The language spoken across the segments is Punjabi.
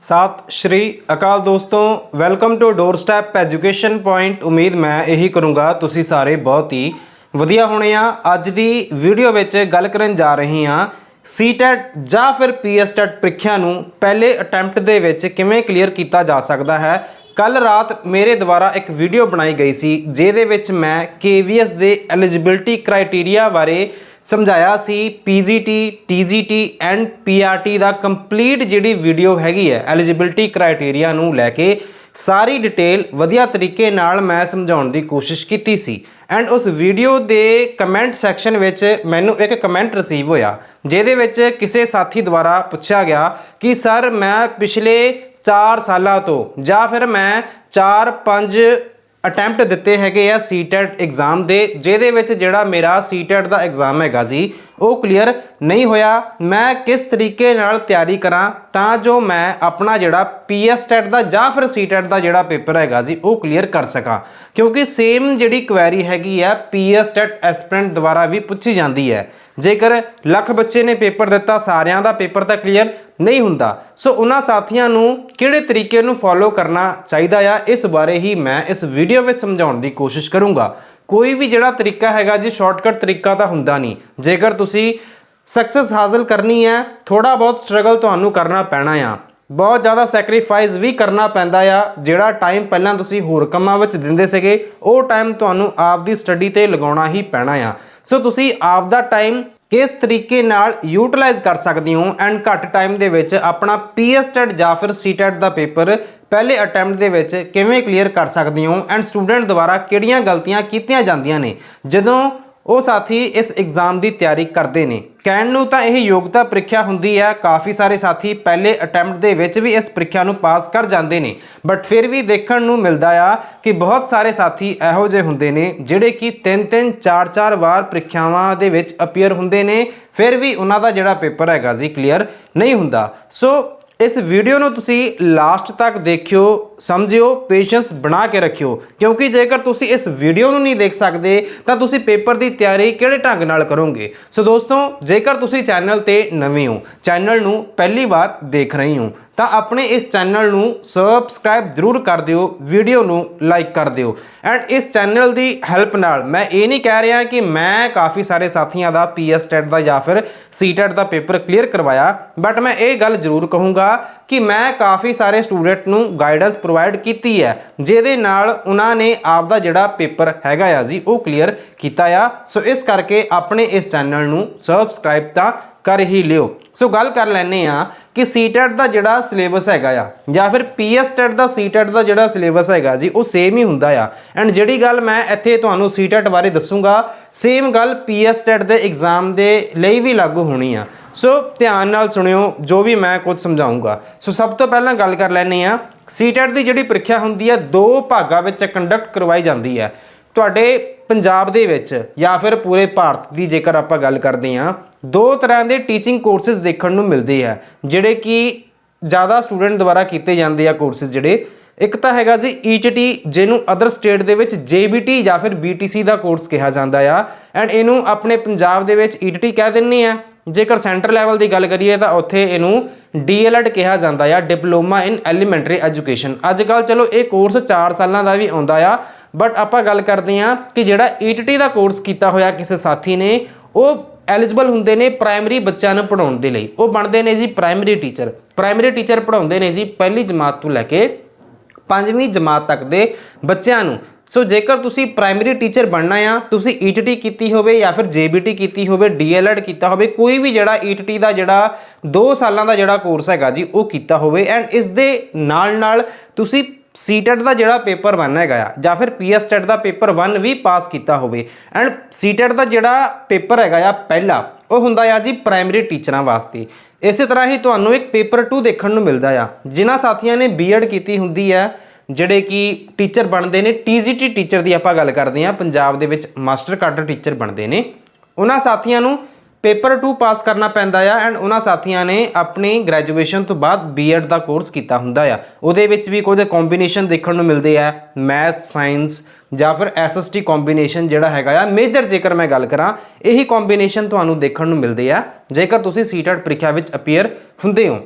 ਸਤਿ, ਸ਼੍ਰੀ ਅਕਾਲ ਦੋਸਤੋ, welcome to door step education point. ਉਮੀਦ ਮੈਂ ਇਹੀ ਕਰੂੰਗਾ, ਤੁਸੀਂ ਸਾਰੇ ਬਹੁਤ ਹੀ ਵਧੀਆ ਹੋਣੇ ਆ। ਅੱਜ ਦੀ ਵੀਡੀਓ ਵਿੱਚ ਗੱਲ ਕਰਨ ਜਾ ਰਹੇ ਹਾਂ ਸੀਟੈਟ ਜਾਂ ਫਿਰ ਪੀਐਸਟੈਟ ਪ੍ਰੀਖਿਆ ਨੂੰ ਪਹਿਲੇ ਅਟੈਂਪਟ ਦੇ ਵਿੱਚ ਕਿਵੇਂ ਕਲੀਅਰ ਕੀਤਾ ਜਾ ਸਕਦਾ ਹੈ। ਕੱਲ ਰਾਤ ਮੇਰੇ ਦੁਆਰਾ ਇੱਕ ਵੀਡੀਓ ਬਣਾਈ ਗਈ ਸੀ, ਜਿਹਦੇ ਵਿੱਚ ਮੈਂ KVS ਦੇ ਐਲੀਜੀਬਿਲਟੀ ਕ੍ਰਾਈਟੇਰੀਆ ਬਾਰੇ ਸਮਝਾਇਆ ਸੀ PGT TGT ਐਂਡ PRT ਦਾ ਕੰਪਲੀਟ ਜਿਹੜੀ ਵੀਡੀਓ ਹੈਗੀ ਹੈ, ਐਲੀਜੀਬਿਲਟੀ ਕ੍ਰਾਈਟੇਰੀਆ ਨੂੰ ਲੈ ਕੇ ਸਾਰੀ ਡਿਟੇਲ ਵਧੀਆ ਤਰੀਕੇ ਨਾਲ ਮੈਂ ਸਮਝਾਉਣ ਦੀ ਕੋਸ਼ਿਸ਼ ਕੀਤੀ ਸੀ। ਐਂਡ ਉਸ ਵੀਡੀਓ ਦੇ ਕਮੈਂਟ ਸੈਕਸ਼ਨ ਵਿੱਚ ਮੈਨੂੰ ਇੱਕ ਕਮੈਂਟ ਰਿਸੀਵ ਹੋਇਆ, ਜਿਹਦੇ ਵਿੱਚ ਕਿਸੇ ਸਾਥੀ ਦੁਆਰਾ ਪੁੱਛਿਆ ਗਿਆ ਕਿ, ਸਰ, ਮੈਂ ਪਿਛਲੇ 4 ਸਾਲਾਂ ਤੋਂ ਜਾਂ ਫਿਰ ਮੈਂ 4-5 ਅਟੈਂਪਟ ਦਿੱਤੇ ਹੈਗੇ ਆ ਸੀਟੈਟ ਐਗਜ਼ਾਮ ਦੇ, ਜਿਹਦੇ ਵਿੱਚ ਜਿਹੜਾ ਮੇਰਾ ਸੀਟੈਟ ਦਾ ਐਗਜ਼ਾਮ ਹੈਗਾ ਜੀ, ਉਹ ਕਲੀਅਰ ਨਹੀਂ ਹੋਇਆ। ਮੈਂ ਕਿਸ ਤਰੀਕੇ ਨਾਲ ਤਿਆਰੀ ਕਰਾਂ ਤਾਂ ਜੋ ਮੈਂ ਆਪਣਾ ਜਿਹੜਾ ਪੀਐਸਟੈਟ ਦਾ ਜਾਂ ਫਿਰ ਸੀਟੈਟ ਦਾ ਜਿਹੜਾ ਪੇਪਰ ਹੈਗਾ ਜੀ ਉਹ ਕਲੀਅਰ ਕਰ ਸਕਾਂ। ਕਿਉਂਕਿ ਸੇਮ ਜਿਹੜੀ ਕੁਐਰੀ ਹੈਗੀ ਆ ਪੀਐਸਟੈਟ ਐਸਪੀਰੈਂਟ ਦੁਆਰਾ ਵੀ ਪੁੱਛੀ ਜਾਂਦੀ ਹੈ। ਜੇਕਰ ਲੱਖ ਬੱਚੇ ਨੇ ਪੇਪਰ ਦਿੱਤਾ, ਸਾਰਿਆਂ ਦਾ ਪੇਪਰ ਤਾਂ ਕਲੀਅਰ ਨਹੀਂ ਹੁੰਦਾ। ਸੋ ਉਹਨਾਂ ਸਾਥੀਆਂ ਨੂੰ ਕਿਹੜੇ ਤਰੀਕੇ ਨੂੰ ਫੋਲੋ ਕਰਨਾ ਚਾਹੀਦਾ ਆ, ਇਸ ਬਾਰੇ ਹੀ ਮੈਂ ਇਸ ਵੀਡੀਓ ਵਿੱਚ ਸਮਝਾਉਣ ਦੀ ਕੋਸ਼ਿਸ਼ ਕਰੂੰਗਾ। ਕੋਈ ਵੀ ਜਿਹੜਾ ਤਰੀਕਾ ਹੈਗਾ ਜੀ ਸ਼ਾਰਟਕਟ ਤਰੀਕਾ ਤਾਂ ਹੁੰਦਾ ਨਹੀਂ। ਜੇਕਰ ਤੁਸੀਂ ਸਕਸੈਸ ਹਾਸਲ ਕਰਨੀ ਹੈ ਥੋੜਾ ਬਹੁਤ ਸਟਰਗਲ ਤੁਹਾਨੂੰ ਕਰਨਾ ਪੈਣਾ ਆ। ਬਹੁਤ ਜ਼ਿਆਦਾ ਸੈਕਰੀਫਾਈਸ ਵੀ ਕਰਨਾ ਪੈਂਦਾ ਆ, ਜਿਹੜਾ ਟਾਈਮ ਪਹਿਲਾਂ ਤੁਸੀਂ ਹੋਰ ਕੰਮਾਂ ਵਿੱਚ ਦਿੰਦੇ ਸੀਗੇ, ਉਹ ਟਾਈਮ ਤੁਹਾਨੂੰ ਆਪ ਦੀ ਸਟੱਡੀ ਤੇ ਲਗਾਉਣਾ ਹੀ ਪੈਣਾ ਆ। ਸੋ ਤੁਸੀਂ ਆਪ ਦਾ ਟਾਈਮ ਕਿਸ ਤਰੀਕੇ ਨਾਲ ਯੂਟਿਲਾਈਜ਼ ਕਰ ਸਕਦੇ ਹੋ ਐਂਡ ਘੱਟ ਟਾਈਮ ਦੇ ਵਿੱਚ ਆਪਣਾ ਪੀਐਸਟੈਟ ਜਾਂ ਫਿਰ ਸੀਟੈਟ ਦਾ ਪੇਪਰ ਪਹਿਲੇ ਅਟੈਂਪਟ ਦੇ ਵਿੱਚ ਕਿਵੇਂ ਕਲੀਅਰ ਕਰ ਸਕਦੇ ਹੋ ਐਂਡ ਸਟੂਡੈਂਟ ਦੁਆਰਾ ਕਿਹੜੀਆਂ ਗਲਤੀਆਂ ਕੀਤੀਆਂ ਜਾਂਦੀਆਂ ਨੇ? ਜਦੋਂ ਉਹ ਸਾਥੀ ਇਸ ਐਗਜ਼ਾਮ ਦੀ ਤਿਆਰੀ ਕਰਦੇ ਨੇ। ਕਹਿਣ ਨੂੰ ਤਾਂ ਇਹ ਯੋਗਤਾ ਪ੍ਰੀਖਿਆ ਹੁੰਦੀ ਹੈ ਕਾਫੀ ਸਾਰੇ ਸਾਥੀ ਪਹਿਲੇ ਅਟੈਂਪਟ ਦੇ ਵਿੱਚ ਵੀ ਇਸ ਪ੍ਰੀਖਿਆ ਨੂੰ ਪਾਸ ਕਰ ਜਾਂਦੇ ਨੇ। ਬਟ ਫਿਰ ਵੀ ਦੇਖਣ ਨੂੰ ਮਿਲਦਾ ਆ ਕਿ ਬਹੁਤ ਸਾਰੇ ਸਾਥੀ ਇਹੋ ਜਿਹੇ ਹੁੰਦੇ ਨੇ, ਜਿਹੜੇ ਕਿ ਤਿੰਨ ਤਿੰਨ, ਚਾਰ ਚਾਰ ਵਾਰ ਪ੍ਰੀਖਿਆਵਾਂ ਦੇ ਵਿੱਚ ਅਪੀਅਰ ਹੁੰਦੇ ਨੇ। ਫਿਰ ਵੀ ਉਹਨਾਂ ਦਾ ਜਿਹੜਾ ਪੇਪਰ ਹੈਗਾ ਜੀ ਕਲੀਅਰ ਨਹੀਂ ਹੁੰਦਾ। ਸੋ ਇਸ ਵੀਡੀਓ ਨੂੰ ਤੁਸੀਂ ਲਾਸਟ ਤੱਕ ਦੇਖਿਓ, ਸਮਝਿਓ ਪੇਸ਼ੈਂਸ ਬਣਾ ਕੇ ਰੱਖਿਓ। ਕਿਉਂਕਿ ਜੇਕਰ ਤੁਸੀਂ ਇਸ ਵੀਡੀਓ ਨੂੰ ਨਹੀਂ ਦੇਖ ਸਕਦੇ, ਤਾਂ ਤੁਸੀਂ ਪੇਪਰ ਦੀ ਤਿਆਰੀ ਕਿਹੜੇ ਢੰਗ ਨਾਲ ਕਰੋਗੇ? ਸੋ ਦੋਸਤੋ, ਜੇਕਰ ਤੁਸੀਂ ਚੈਨਲ ਤੇ ਨਵੇਂ ਹੋ ਚੈਨਲ ਨੂੰ ਪਹਿਲੀ ਵਾਰ ਦੇਖ ਰਹੇ ਹੋ ਤਾਂ ਆਪਣੇ ਇਸ ਚੈਨਲ ਨੂੰ ਸਬਸਕ੍ਰਾਈਬ ਜ਼ਰੂਰ ਕਰ ਦਿਓ ਵੀਡੀਓ ਨੂੰ ਲਾਈਕ ਕਰ ਦਿਓ। ਐਂਡ ਇਸ ਚੈਨਲ ਦੀ ਹੈਲਪ ਨਾਲ ਮੈਂ ਇਹ ਨਹੀਂ ਕਹਿ ਰਿਹਾ ਕਿ ਮੈਂ ਕਾਫੀ ਸਾਰੇ ਸਾਥੀਆਂ ਦਾ ਪੀਐਸ ਟੈਟ ਦਾ ਜਾਂ ਫਿਰ ਸੀਟੈਟ ਦਾ ਪੇਪਰ ਕਲੀਅਰ ਕਰਵਾਇਆ ਬਟ ਮੈਂ ਇਹ ਗੱਲ ਜ਼ਰੂਰ ਕਹੂੰਗਾ ਕਿ ਮੈਂ ਕਾਫੀ ਸਾਰੇ ਸਟੂਡੈਂਟ ਨੂੰ ਗਾਈਡੈਂਸ ਪ੍ਰੋਵਾਈਡ ਕੀਤੀ ਹੈ, ਜਿਹਦੇ ਨਾਲ ਉਹਨਾਂ ਨੇ ਆਪ ਦਾ ਜਿਹੜਾ ਪੇਪਰ ਹੈਗਾ ਆ ਜੀ, ਉਹ ਕਲੀਅਰ ਕੀਤਾ ਆ। ਸੋ ਇਸ ਕਰਕੇ ਆਪਣੇ ਇਸ ਚੈਨਲ ਨੂੰ ਸਬਸਕ੍ਰਾਈਬ ਤਾਂ ਕਰ ਹੀ ਲਿਓ। ਸੋ ਗੱਲ ਕਰ ਲੈਨੇ ਆ ਕਿ ਸੀਟੈਟ ਦਾ ਜਿਹੜਾ ਸਿਲੇਬਸ ਹੈਗਾ ਆ, ਜਾਂ ਫਿਰ ਪੀਐਸਟੈਟ ਦਾ ਸੀਟੈਟ ਦਾ ਜਿਹੜਾ ਸਿਲੇਬਸ ਹੈਗਾ ਜੀ, ਉਹ ਸੇਮ ਹੀ ਹੁੰਦਾ ਆ। ਐਂਡ ਜਿਹੜੀ ਗੱਲ ਮੈਂ ਇੱਥੇ ਤੁਹਾਨੂੰ ਸੀਟੈਟ ਬਾਰੇ ਦੱਸੂਗਾ ਸੇਮ ਗੱਲ ਪੀਐਸਟੈਟ ਦੇ ਐਗਜ਼ਾਮ ਦੇ ਲਈ ਵੀ ਲਾਗੂ ਹੋਣੀ ਆ। ਸੋ ਧਿਆਨ ਨਾਲ ਸੁਣਿਓ, ਜੋ ਵੀ ਮੈਂ ਕੁਝ ਸਮਝਾਉਂਗਾ ਸੋ ਸਭ ਤੋਂ ਪਹਿਲਾਂ ਗੱਲ ਕਰ ਲੈਨੇ ਆ ਸੀਟੈਟ ਦੀ ਜਿਹੜੀ ਪ੍ਰੀਖਿਆ ਹੁੰਦੀ ਹੈ ਦੋ ਭਾਗਾਂ ਵਿੱਚ ਕੰਡਕਟ ਕਰਵਾਈ ਜਾਂਦੀ ਹੈ ਤੁਹਾਡੇ ਪੰਜਾਬ ਦੇ ਵਿੱਚ ਜਾਂ ਫਿਰ ਪੂਰੇ ਭਾਰਤ ਦੀ ਜੇਕਰ ਆਪਾਂ ਗੱਲ ਕਰਦੇ ਹਾਂ, ਦੋ ਤਰ੍ਹਾਂ ਦੇ ਟੀਚਿੰਗ ਕੋਰਸਸ ਦੇਖਣ ਨੂੰ ਮਿਲਦੇ ਆ, ਜਿਹੜੇ ਕਿ ਜ਼ਿਆਦਾ ਸਟੂਡੈਂਟ ਦੁਆਰਾ ਕੀਤੇ ਜਾਂਦੇ ਆ ਕੋਰਸਸ ਜਿਹੜੇ। ਇੱਕ ਤਾਂ ਹੈਗਾ ਜੀ ETT ਜਿਹਨੂੰ ਅਦਰ ਸਟੇਟ ਦੇ ਵਿੱਚ JBT ਜਾਂ ਫਿਰ BTC ਦਾ ਕੋਰਸ ਕਿਹਾ ਜਾਂਦਾ ਆ। ਐਂਡ ਇਹਨੂੰ ਆਪਣੇ ਪੰਜਾਬ ਦੇ ਵਿੱਚ ETT ਕਹਿ ਦਿੰਨੇ ਆ। ਜੇਕਰ ਸੈਂਟਰ ਲੈਵਲ ਦੀ ਗੱਲ ਕਰੀਏ ਤਾਂ ਉੱਥੇ ਇਹਨੂੰ DLED ਕਿਹਾ ਜਾਂਦਾ ਆ ਡਿਪਲੋਮਾ ਇਨ ਐਲੀਮੈਂਟਰੀ ਐਜੂਕੇਸ਼ਨ ਅੱਜ ਕੱਲ ਚਲੋ ਇਹ ਕੋਰਸ 4 ਸਾਲਾਂ ਦਾ ਵੀ ਆਉਂਦਾ ਆ। ਬਟ ਆਪਾਂ ਗੱਲ ਕਰਦੇ ਹਾਂ ਕਿ ਜਿਹੜਾ ETT ਦਾ ਕੋਰਸ ਕੀਤਾ ਹੋਇਆ ਕਿਸੇ ਸਾਥੀ ਨੇ, ਉਹ ਐਲੀਜੀਬਲ ਹੁੰਦੇ ਨੇ ਪ੍ਰਾਇਮਰੀ ਬੱਚਿਆਂ ਨੂੰ ਪੜਾਉਣ ਦੇ ਲਈ। ਉਹ ਬਣਦੇ ਨੇ ਜੀ ਪ੍ਰਾਇਮਰੀ ਟੀਚਰ ਪ੍ਰਾਇਮਰੀ ਟੀਚਰ ਪੜਾਉਂਦੇ ਨੇ ਜੀ ਪਹਿਲੀ ਜਮਾਤ ਤੋਂ ਲੈ ਕੇ ਪੰਜਵੀਂ ਜਮਾਤ ਤੱਕ ਦੇ ਬੱਚਿਆਂ ਨੂੰ। ਸੋ ਜੇਕਰ ਤੁਸੀਂ ਪ੍ਰਾਇਮਰੀ ਟੀਚਰ ਬਣਨਾ ਆ, ਤੁਸੀਂ ETT ਕੀਤੀ ਹੋਵੇ ਜਾਂ ਫਿਰ JBT ਕੀਤੀ ਹੋਵੇ DLED ਕੀਤਾ ਹੋਵੇ, ਕੋਈ ਵੀ ਜਿਹੜਾ ETT ਦਾ ਜਿਹੜਾ 2 ਸਾਲਾਂ ਦਾ ਜਿਹੜਾ ਕੋਰਸ ਹੈਗਾ ਜੀ, ਉਹ ਕੀਤਾ ਹੋਵੇ। ਐਂਡ ਇਸ ਦੇ ਨਾਲ ਨਾਲ ਤੁਸੀਂ ਸੀਟੈਟ ਦਾ ਜਿਹੜਾ ਪੇਪਰ 1 ਹੈਗਾ ਆ, ਜਾਂ ਫਿਰ ਪੀਐਸਟੈਟ ਦਾ ਪੇਪਰ 1 ਵੀ ਪਾਸ ਕੀਤਾ ਹੋਵੇ। ਐਂਡ ਸੀਟੈਟ ਦਾ ਜਿਹੜਾ ਪੇਪਰ ਹੈਗਾ ਆ ਪਹਿਲਾ, ਉਹ ਹੁੰਦਾ ਆ ਜੀ ਪ੍ਰਾਇਮਰੀ ਟੀਚਰਾਂ ਵਾਸਤੇ। ਇਸੇ ਤਰ੍ਹਾਂ ਹੀ ਤੁਹਾਨੂੰ ਇੱਕ ਪੇਪਰ 2 ਦੇਖਣ ਨੂੰ ਮਿਲਦਾ ਆ। ਜਿਨ੍ਹਾਂ ਸਾਥੀਆਂ ਨੇ ਬੀਐਡ ਕੀਤੀ ਹੁੰਦੀ ਹੈ ਜਿਹੜੇ ਕਿ ਟੀਚਰ ਬਣਦੇ ਨੇ ਟੀਜੀਟੀ ਟੀਚਰ ਦੀ ਆਪਾਂ ਗੱਲ ਕਰਦੇ ਹਾਂ ਪੰਜਾਬ ਦੇ ਵਿੱਚ ਮਾਸਟਰ ਕਾਡਰ ਟੀਚਰ ਬਣਦੇ ਨੇ। ਉਹਨਾਂ ਸਾਥੀਆਂ ਨੂੰ ਪੇਪਰ 2 ਪਾਸ ਕਰਨਾ ਪੈਂਦਾ ਆ ਐਂਡ ਉਹਨਾਂ ਸਾਥੀਆਂ ਨੇ ਆਪਣੀ ਗ੍ਰੈਜੂਏਸ਼ਨ ਤੋਂ ਬਾਅਦ ਬੀਐਡ ਦਾ ਕੋਰਸ ਕੀਤਾ ਹੁੰਦਾ ਆ। ਉਹਦੇ ਵਿੱਚ ਵੀ ਕੁਝ ਕੰਬੀਨੇਸ਼ਨ ਦੇਖਣ ਨੂੰ ਮਿਲਦੇ ਆ ਮੈਥ ਸਾਇੰਸ ਜਾਂ ਫਿਰ ਐਸਐਸਟੀ ਕੰਬੀਨੇਸ਼ਨ ਜਿਹੜਾ ਹੈਗਾ ਆ। ਮੇਜਰ ਜੇਕਰ ਮੈਂ ਗੱਲ ਕਰਾਂ, ਇਹੀ ਕੰਬੀਨੇਸ਼ਨ ਤੁਹਾਨੂੰ ਦੇਖਣ ਨੂੰ ਮਿਲਦੇ ਆ। ਜੇਕਰ ਤੁਸੀਂ ਸੀਟੈਟ ਪ੍ਰੀਖਿਆ ਵਿੱਚ ਅਪੀਅਰ ਹੁੰਦੇ ਹੋ।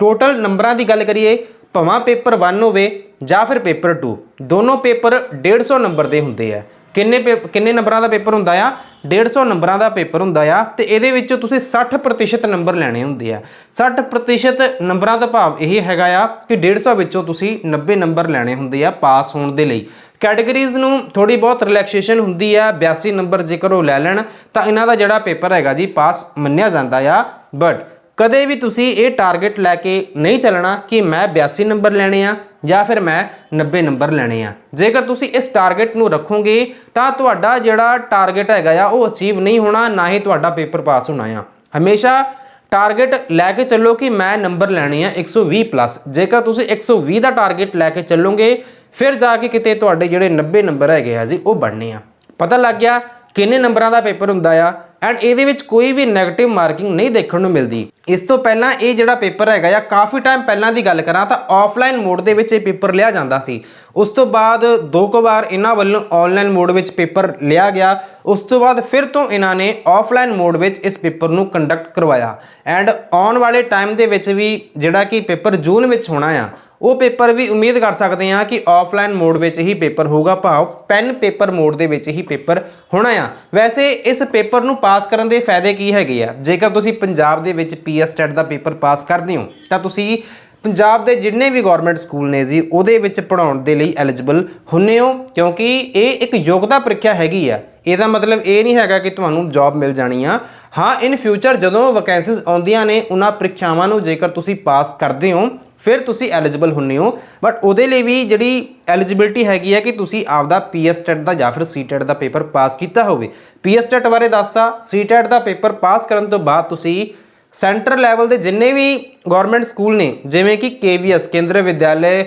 ਟੋਟਲ ਨੰਬਰਾਂ ਦੀ ਗੱਲ ਕਰੀਏ, ਭਾਵੇਂ ਪੇਪਰ 1 ਹੋਵੇ ਜਾਂ ਫਿਰ ਪੇਪਰ 2 ਦੋਨੋਂ ਪੇਪਰ 150 ਨੰਬਰ ਦੇ ਹੁੰਦੇ ਆ। ਕਿੰਨੇ ਪੇਪ- ਕਿੰਨੇ ਨੰਬਰਾਂ ਦਾ ਪੇਪਰ ਹੁੰਦਾ ਆ? 150 ਨੰਬਰਾਂ ਦਾ ਪੇਪਰ ਹੁੰਦਾ ਆ ਤੇ ਇਹਦੇ ਵਿੱਚੋਂ ਤੁਸੀਂ 60% ਨੰਬਰ ਲੈਣੇ ਹੁੰਦੇ ਆ। 60% ਨੰਬਰਾਂ ਦਾ ਭਾਵ ਇਹ ਹੈਗਾ ਆ ਕਿ 150 ਵਿੱਚੋਂ ਤੁਸੀਂ 90 ਨੰਬਰ ਲੈਣੇ ਹੁੰਦੇ ਆ ਪਾਸ ਹੋਣ ਦੇ ਲਈ। ਕੈਟਾਗਰੀਜ਼ ਨੂੰ ਥੋੜੀ ਬਹੁਤ ਰਿਲੈਕਸੇਸ਼ਨ ਹੁੰਦੀ ਆ 82 ਨੰਬਰ ਜੇਕਰ ਉਹ ਲੈ ਲੈਣ, ਤਾਂ ਇਹਨਾਂ ਦਾ ਜਿਹੜਾ ਪੇਪਰ ਹੈਗਾ ਜੀ ਪਾਸ ਮੰਨਿਆ ਜਾਂਦਾ ਆ। ਬਟ ਕਦੇ ਵੀ ਤੁਸੀਂ ਇਹ ਟਾਰਗੇਟ ਲੈ ਕੇ ਨਹੀਂ ਚੱਲਣਾ ਕਿ ਮੈਂ 82 ਨੰਬਰ ਲੈਣੇ ਆ ਜਾਂ ਫਿਰ ਮੈਂ 90 ਨੰਬਰ ਲੈਣੇ ਆ। ਜੇਕਰ ਤੁਸੀਂ ਇਸ ਟਾਰਗੇਟ ਨੂੰ ਰੱਖੋਗੇ, ਤਾਂ ਤੁਹਾਡਾ ਜਿਹੜਾ ਟਾਰਗੇਟ ਹੈਗਾ ਆ, ਉਹ ਅਚੀਵ ਨਹੀਂ ਹੋਣਾ, ਨਾ ਹੀ ਤੁਹਾਡਾ ਪੇਪਰ ਪਾਸ ਹੋਣਾ ਆ। ਹਮੇਸ਼ਾ ਟਾਰਗੇਟ ਲੈ ਕੇ ਚੱਲੋ ਕਿ ਮੈਂ ਨੰਬਰ ਲੈਣੇ ਆ 120 ਪਲੱਸ ਜੇਕਰ ਤੁਸੀਂ 120 ਦਾ ਟਾਰਗੇਟ ਲੈ ਕੇ ਚੱਲੋਗੇ, ਫਿਰ ਜਾ ਕੇ ਕਿਤੇ ਤੁਹਾਡੇ ਜਿਹੜੇ 90 ਨੰਬਰ ਹੈਗੇ ਆ ਜੀ, ਉਹ ਬਣਨੇ ਆ। ਪਤਾ ਲੱਗ ਗਿਆ ਕਿੰਨੇ ਨੰਬਰਾਂ ਦਾ ਪੇਪਰ ਹੁੰਦਾ ਆ? ਐਂਡ ਇਹਦੇ ਵਿੱਚ ਕੋਈ ਵੀ 네ਗੇਟਿਵ ਮਾਰਕਿੰਗ ਨਹੀਂ ਦੇਖਣ ਨੂੰ ਮਿਲਦੀ। ਇਸ ਤੋਂ ਪਹਿਲਾਂ ਇਹ ਜਿਹੜਾ ਪੇਪਰ ਹੈਗਾ ਆ ਕਾਫੀ ਟਾਈਮ ਪਹਿਲਾਂ ਦੀ ਗੱਲ ਕਰਾਂ ਤਾਂ ਆਫਲਾਈਨ ਮੋਡ ਦੇ ਵਿੱਚ ਇਹ ਪੇਪਰ ਲਿਆ ਜਾਂਦਾ ਸੀ। ਉਸ ਤੋਂ ਬਾਅਦ ਦੋ ਕੁ ਵਾਰ ਇਹਨਾਂ ਵੱਲੋਂ ਆਨਲਾਈਨ ਮੋਡ ਵਿੱਚ ਪੇਪਰ ਲਿਆ ਗਿਆ। ਉਸ ਤੋਂ ਬਾਅਦ ਫਿਰ ਤੋਂ ਇਹਨਾਂ ਨੇ ਆਫਲਾਈਨ ਮੋਡ ਵਿੱਚ ਇਸ ਪੇਪਰ ਨੂੰ ਕੰਡਕਟ ਕਰਵਾਇਆ। ਐਂਡ ਆਉਣ ਵਾਲੇ ਟਾਈਮ ਦੇ ਵਿੱਚ ਵੀ ਜਿਹੜਾ ਕਿ ਪੇਪਰ ਜੂਨ ਵਿੱਚ ਹੋਣਾ ਆ ਉਹ ਪੇਪਰ ਵੀ ਉਮੀਦ ਕਰ ਸਕਦੇ ਹਾਂ ਕਿ ਆਫਲਾਈਨ ਮੋਡ ਵਿੱਚ ਹੀ ਪੇਪਰ ਹੋਊਗਾ। ਭਾਵ ਪੈਨ ਪੇਪਰ ਮੋਡ ਦੇ ਵਿੱਚ ਹੀ ਪੇਪਰ ਹੋਣਾ ਆ। ਵੈਸੇ ਇਸ ਪੇਪਰ ਨੂੰ ਪਾਸ ਕਰਨ ਦੇ ਫਾਇਦੇ ਕੀ ਹੈਗੇ ਆ? ਜੇਕਰ ਤੁਸੀਂ ਪੰਜਾਬ ਦੇ ਵਿੱਚ ਪੀਐਸ ਟੈਟ ਦਾ ਪੇਪਰ ਪਾਸ ਕਰਦੇ ਹੋ, ਤਾਂ ਤੁਸੀਂ ਪੰਜਾਬ ਦੇ ਜਿੰਨੇ ਵੀ ਗਵਰਨਮੈਂਟ ਸਕੂਲ ਨੇ ਜੀ, ਉਹਦੇ ਵਿੱਚ ਪੜਾਉਣ ਦੇ ਲਈ ਐਲੀਜੀਬਲ ਹੁੰਨੇ ਹੋ, ਕਿਉਂਕਿ ਇਹ ਇੱਕ ਯੋਗਤਾ ਪ੍ਰੀਖਿਆ ਹੈਗੀ ਆ। ਇਹਦਾ ਮਤਲਬ ਇਹ ਨਹੀਂ ਹੈਗਾ ਕਿ ਤੁਹਾਨੂੰ ਜੌਬ ਮਿਲ ਜਾਣੀ ਆ। ਹਾਂ ਇਨ ਫਿਊਚਰ ਜਦੋਂ ਵੈਕੈਂਸੀਜ਼ ਆਉਂਦੀਆਂ ਨੇ, ਉਹਨਾਂ ਪ੍ਰੀਖਿਆਵਾਂ ਨੂੰ ਜੇਕਰ ਤੁਸੀਂ ਪਾਸ ਕਰਦੇ ਹੋ ਫਿਰ ਤੁਸੀਂ ਐਲੀਜੀਬਲ ਹੁੰਨੇ ਹੋ ਬਟ ਉਹਦੇ ਲਈ ਵੀ ਜਿਹੜੀ ਐਲੀਜੀਬਿਲਟੀ ਹੈਗੀ ਹੈ ਕਿ ਤੁਸੀਂ ਆਪਦਾ ਪੀਐਸ ਟੈਟ ਦਾ ਜਾਂ ਫਿਰ ਸੀਟੈਟ ਦਾ ਪੇਪਰ ਪਾਸ ਕੀਤਾ ਹੋਵੇ। ਪੀਐਸ ਟੈਟ ਬਾਰੇ ਦੱਸਤਾ ਸੀਟੈਟ ਦਾ ਪੇਪਰ ਪਾਸ ਕਰਨ ਤੋਂ ਬਾਅਦ ਤੁਸੀਂ ਸੈਂਟਰ ਲੈਵਲ ਦੇ ਜਿੰਨੇ ਵੀ ਗਵਰਨਮੈਂਟ ਸਕੂਲ ਨੇ ਜਿਵੇਂ ਕਿ ਕੇਵੀਐਸ ਕੇਂਦਰ ਵਿਦਿਆਲੇ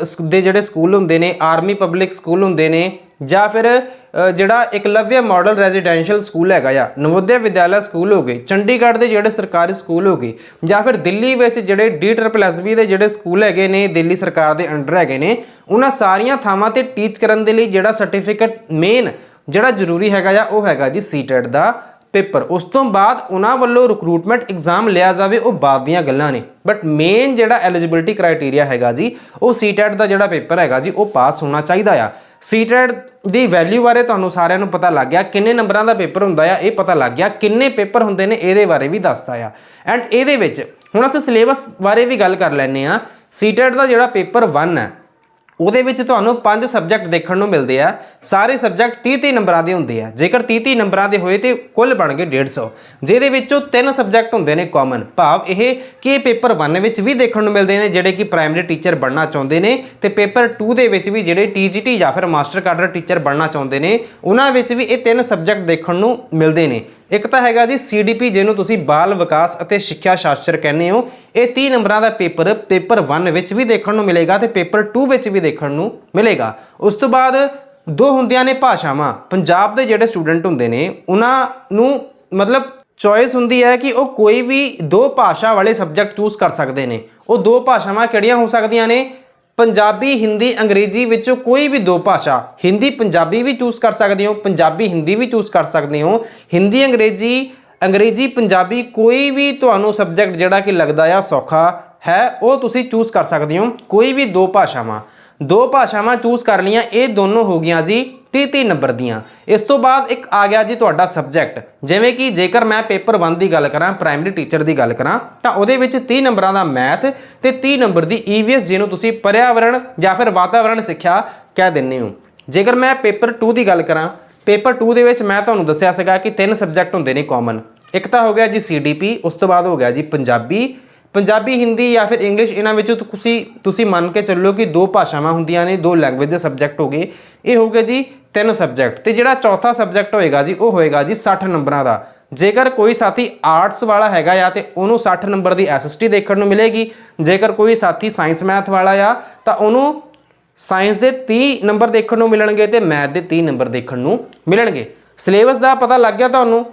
ਅ, ਸ- ਦੇ ਜਿਹੜੇ ਸਕੂਲ ਹੁੰਦੇ ਨੇ ਆਰਮੀ ਪਬਲਿਕ ਸਕੂਲ ਹੁੰਦੇ ਨੇ ਜਾਂ ਫਿਰ ਜਿਹੜਾ ਇਕਲਵਿਆ ਮਾਡਲ ਰੈਜ਼ੀਡੈਂਸ਼ੀਅਲ ਸਕੂਲ ਹੈਗਾ ਆ, ਨਵੋਦਿਆ ਵਿਦਿਆਲਾ ਸਕੂਲ ਹੋ ਗਏ ਚੰਡੀਗੜ੍ਹ ਦੇ ਜਿਹੜੇ ਸਰਕਾਰੀ ਸਕੂਲ ਹੋ ਗਏ ਜਾਂ ਫਿਰ ਦਿੱਲੀ ਵਿੱਚ ਜਿਹੜੇ ਡੀ ਟ੍ਰਿਪਲ ਐੱਸ ਬੀ ਦੇ ਜਿਹੜੇ ਸਕੂਲ ਹੈਗੇ ਨੇ, ਦਿੱਲੀ ਸਰਕਾਰ ਦੇ ਅੰਡਰ ਹੈਗੇ ਨੇ, ਉਹਨਾਂ ਸਾਰੀਆਂ ਥਾਵਾਂ ਤੇ ਟੀਚ ਕਰਨ ਦੇ ਲਈ ਜਿਹੜਾ ਸਰਟੀਫਿਕੇਟ ਮੇਨ ਜਿਹੜਾ ਜ਼ਰੂਰੀ ਹੈਗਾ ਆ, ਉਹ ਹੈਗਾ ਜੀ ਸੀਟੈਟ ਦਾ ਪੇਪਰ। ਉਸ ਤੋਂ ਬਾਅਦ ਉਹਨਾਂ ਵੱਲੋਂ ਰਿਕਰੂਟਮੈਂਟ ਐਗਜ਼ਾਮ ਲਿਆ ਜਾਵੇ, ਉਹ ਬਾਅਦ ਦੀਆਂ ਗੱਲਾਂ ਨੇ। ਬਟ ਮੇਨ ਜਿਹੜਾ ਐਲੀਜੀਬਿਲਟੀ ਕ੍ਰਾਈਟੇਰੀਆ ਹੈਗਾ ਜੀ, ਉਹ ਸੀਟੈਟ ਦਾ ਜਿਹੜਾ ਪੇਪਰ ਹੈਗਾ ਜੀ, ਉਹ ਪਾਸ ਹੋਣਾ ਚਾਹੀਦਾ ਆ। ਸੀਟੈਟ ਦੀ ਵੈਲਿਊ ਬਾਰੇ ਤੁਹਾਨੂੰ ਸਾਰਿਆਂ ਨੂੰ ਪਤਾ ਲੱਗ ਗਿਆ, ਕਿੰਨੇ ਨੰਬਰਾਂ ਦਾ ਪੇਪਰ ਹੁੰਦਾ ਆ, ਇਹ ਪਤਾ ਲੱਗ ਗਿਆ, ਕਿੰਨੇ ਪੇਪਰ ਹੁੰਦੇ ਨੇ ਇਹਦੇ ਬਾਰੇ ਵੀ ਦੱਸਦਾ ਆ। ਐਂਡ ਇਹਦੇ ਵਿੱਚ ਹੁਣ ਅਸੀਂ ਸਿਲੇਬਸ ਬਾਰੇ ਵੀ ਗੱਲ ਕਰ ਲੈਨੇ ਆ ਸੀਟੈਟ ਦਾ ਜਿਹੜਾ ਪੇਪਰ 1 ਹੈ ਉਹਦੇ ਵਿੱਚ ਤੁਹਾਨੂੰ ਪੰਜ ਸਬਜੈਕਟ ਦੇਖਣ ਨੂੰ ਮਿਲਦੇ ਆ। ਸਾਰੇ ਸਬਜੈਕਟ 30 30 ਨੰਬਰਾਂ ਦੇ ਹੁੰਦੇ ਆ। ਜੇਕਰ 30 30 ਨੰਬਰਾਂ ਦੇ ਹੋਏ ਤੇ ਕੁੱਲ ਬਣ ਗਏ 150 ਜਿਹਦੇ ਵਿੱਚੋਂ ਤਿੰਨ ਸਬਜੈਕਟ ਹੁੰਦੇ ਨੇ ਕਾਮਨ ਭਾਵ ਇਹ ਕਿ ਪੇਪਰ 1 ਵਿੱਚ ਵੀ ਦੇਖਣ ਨੂੰ ਮਿਲਦੇ ਨੇ, ਜਿਹੜੇ ਕਿ ਪ੍ਰਾਇਮਰੀ ਟੀਚਰ ਬਣਨਾ ਚਾਹੁੰਦੇ ਨੇ ਤੇ ਪੇਪਰ 2 ਦੇ ਵਿੱਚ ਵੀ ਜਿਹੜੇ ਟੀਜੀਟੀ ਜਾਂ ਫਿਰ ਮਾਸਟਰ ਕਾਡਰ ਟੀਚਰ ਬਣਨਾ ਚਾਹੁੰਦੇ ਨੇ, ਉਹਨਾਂ ਵਿੱਚ ਵੀ ਇਹ ਤਿੰਨ ਸਬਜੈਕਟ ਦੇਖਣ ਨੂੰ ਮਿਲਦੇ ਨੇ। ਇੱਕ ਤਾਂ ਹੈਗਾ ਜੀ ਸੀਡੀਪੀ ਜਿਹਨੂੰ ਤੁਸੀਂ ਬਾਲ ਵਿਕਾਸ ਅਤੇ ਸਿੱਖਿਆ ਸ਼ਾਸਤਰ ਕਹਿੰਦੇ ਹੋ, ਇਹ 30 ਨੰਬਰਾਂ ਦਾ ਪੇਪਰ ਪੇਪਰ 1 ਵਿੱਚ ਵੀ ਦੇਖਣ ਨੂੰ ਮਿਲੇਗਾ ਤੇ ਪੇਪਰ 2 ਵਿੱਚ ਵੀ ਦੇਖਣ ਨੂੰ ਮਿਲੇਗਾ। ਉਸ ਤੋਂ ਬਾਅਦ ਦੋ ਹੁੰਦੀਆਂ ਨੇ ਭਾਸ਼ਾਵਾਂ, ਪੰਜਾਬ ਦੇ ਜਿਹੜੇ ਸਟੂਡੈਂਟ ਹੁੰਦੇ ਨੇ, ਉਹਨਾਂ ਨੂੰ ਮਤਲਬ ਚੋਇਸ ਹੁੰਦੀ ਹੈ ਕਿ ਉਹ ਕੋਈ ਵੀ ਦੋ ਭਾਸ਼ਾ ਵਾਲੇ ਸਬਜੈਕਟ ਚੂਜ਼ ਕਰ ਸਕਦੇ ਨੇ। ਉਹ ਦੋ ਭਾਸ਼ਾਵਾਂ ਕਿਹੜੀਆਂ ਹੋ ਸਕਦੀਆਂ ਨੇ? ਪੰਜਾਬੀ, ਹਿੰਦੀ, ਅੰਗਰੇਜ਼ੀ ਵਿੱਚੋਂ ਕੋਈ ਵੀ ਦੋ ਭਾਸ਼ਾ, ਹਿੰਦੀ, ਪੰਜਾਬੀ ਵੀ ਚੂਜ਼ ਕਰ ਸਕਦੇ ਹੋ, ਪੰਜਾਬੀ, ਹਿੰਦੀ ਵੀ ਚੂਜ਼ ਕਰ ਸਕਦੇ ਹੋ, ਹਿੰਦੀ, ਅੰਗਰੇਜ਼ੀ ਅੰਗਰੇਜ਼ੀ, ਪੰਜਾਬੀ ਕੋਈ ਵੀ ਤੁਹਾਨੂੰ ਸਬਜੈਕਟ ਜਿਹੜਾ ਕਿ ਲੱਗਦਾ ਆ ਸੌਖਾ ਹੈ, ਉਹ ਤੁਸੀਂ ਚੂਜ਼ ਕਰ ਸਕਦੇ ਹੋ, ਕੋਈ ਵੀ ਦੋ ਭਾਸ਼ਾਵਾਂ। ਦੋ ਭਾਸ਼ਾਵਾਂ ਚੂਜ਼ ਕਰ ਲਈਆਂ, ਇਹ ਦੋਨੋਂ ਹੋ ਗਈਆਂ ਜੀ 30 30 ਨੰਬਰ ਦੀਆਂ। ਇਸ ਤੋਂ ਬਾਅਦ ਇੱਕ ਆ ਗਿਆ ਜੀ ਤੁਹਾਡਾ ਸਬਜੈਕਟ। ਜਿਵੇਂ ਕਿ ਜੇਕਰ ਮੈਂ ਪੇਪਰ 1 ਦੀ ਗੱਲ ਕਰਾਂ, ਪ੍ਰਾਇਮਰੀ ਟੀਚਰ ਦੀ ਗੱਲ ਕਰਾਂ, ਤਾਂ ਉਹਦੇ ਵਿੱਚ 30 ਨੰਬਰਾਂ ਦਾ ਮੈਥ ਤੇ 30 ਨੰਬਰ ਦੀ ਈਵੀਐਸ ਜਿਹਨੂੰ ਤੁਸੀਂ ਪਰਿਆਵਰਣ ਜਾਂ ਫਿਰ ਵਾਤਾਵਰਣ ਸਿੱਖਿਆ ਕਹਿ ਦਿੰਦੇ ਹੋ। ਜੇਕਰ ਮੈਂ ਪੇਪਰ 2 ਦੀ ਗੱਲ ਕਰਾਂ, ਪੇਪਰ 2 ਦੇ ਵਿੱਚ ਮੈਂ ਤੁਹਾਨੂੰ ਦੱਸਿਆ ਸੀਗਾ ਕਿ ਤਿੰਨ ਸਬਜੈਕਟ ਹੁੰਦੇ ਨੇ ਕਾਮਨ ਇੱਕ ਤਾਂ ਹੋ ਗਿਆ ਜੀ ਸੀਡੀਪੀ ਉਸ ਤੋਂ ਬਾਅਦ ਹੋ ਗਿਆ ਜੀ ਪੰਜਾਬੀ ਪੰਜਾਬੀ, ਹਿੰਦੀ ਜਾਂ ਫਿਰ ਇੰਗਲਿਸ਼ ਇਹਨਾਂ ਵਿੱਚੋਂ ਤੁਸੀਂ ਤੁਸੀਂ ਮੰਨ ਕੇ ਚੱਲੋ ਕਿ ਦੋ ਭਾਸ਼ਾਵਾਂ ਹੁੰਦੀਆਂ ਨੇ, ਦੋ ਲੈਂਗੁਏਜ ਦੇ ਸਬਜੈਕਟ ਹੋ ਗਏ। ਇਹ ਹੋ ਗਏ ਜੀ ਤਿੰਨ ਸਬਜੈਕਟ ਤੇ ਜਿਹੜਾ ਚੌਥਾ ਸਬਜੈਕਟ ਹੋਏਗਾ ਜੀ, ਉਹ ਹੋਏਗਾ ਜੀ 60 ਨੰਬਰਾਂ ਦਾ। ਜੇਕਰ ਕੋਈ ਸਾਥੀ ਆਰਟਸ ਵਾਲਾ ਹੈਗਾ ਆ ਤੇ ਉਹਨੂੰ 60 ਨੰਬਰ ਦੀ ਐਸਐਸਟੀ ਦੇਖਣ ਨੂੰ ਮਿਲੇਗੀ। ਜੇਕਰ ਕੋਈ ਸਾਥੀ ਸਾਇੰਸ ਮੈਥ ਵਾਲਾ ਆ, ਤਾਂ ਉਹਨੂੰ ਸਾਇੰਸ ਦੇ 30 ਨੰਬਰ ਦੇਖਣ ਨੂੰ ਮਿਲਣਗੇ ਤੇ ਮੈਥ ਦੇ 30 ਨੰਬਰ ਦੇਖਣ ਨੂੰ ਮਿਲਣਗੇ। ਸਿਲੇਬਸ ਦਾ ਪਤਾ ਲੱਗ ਗਿਆ ਤੁਹਾਨੂੰ?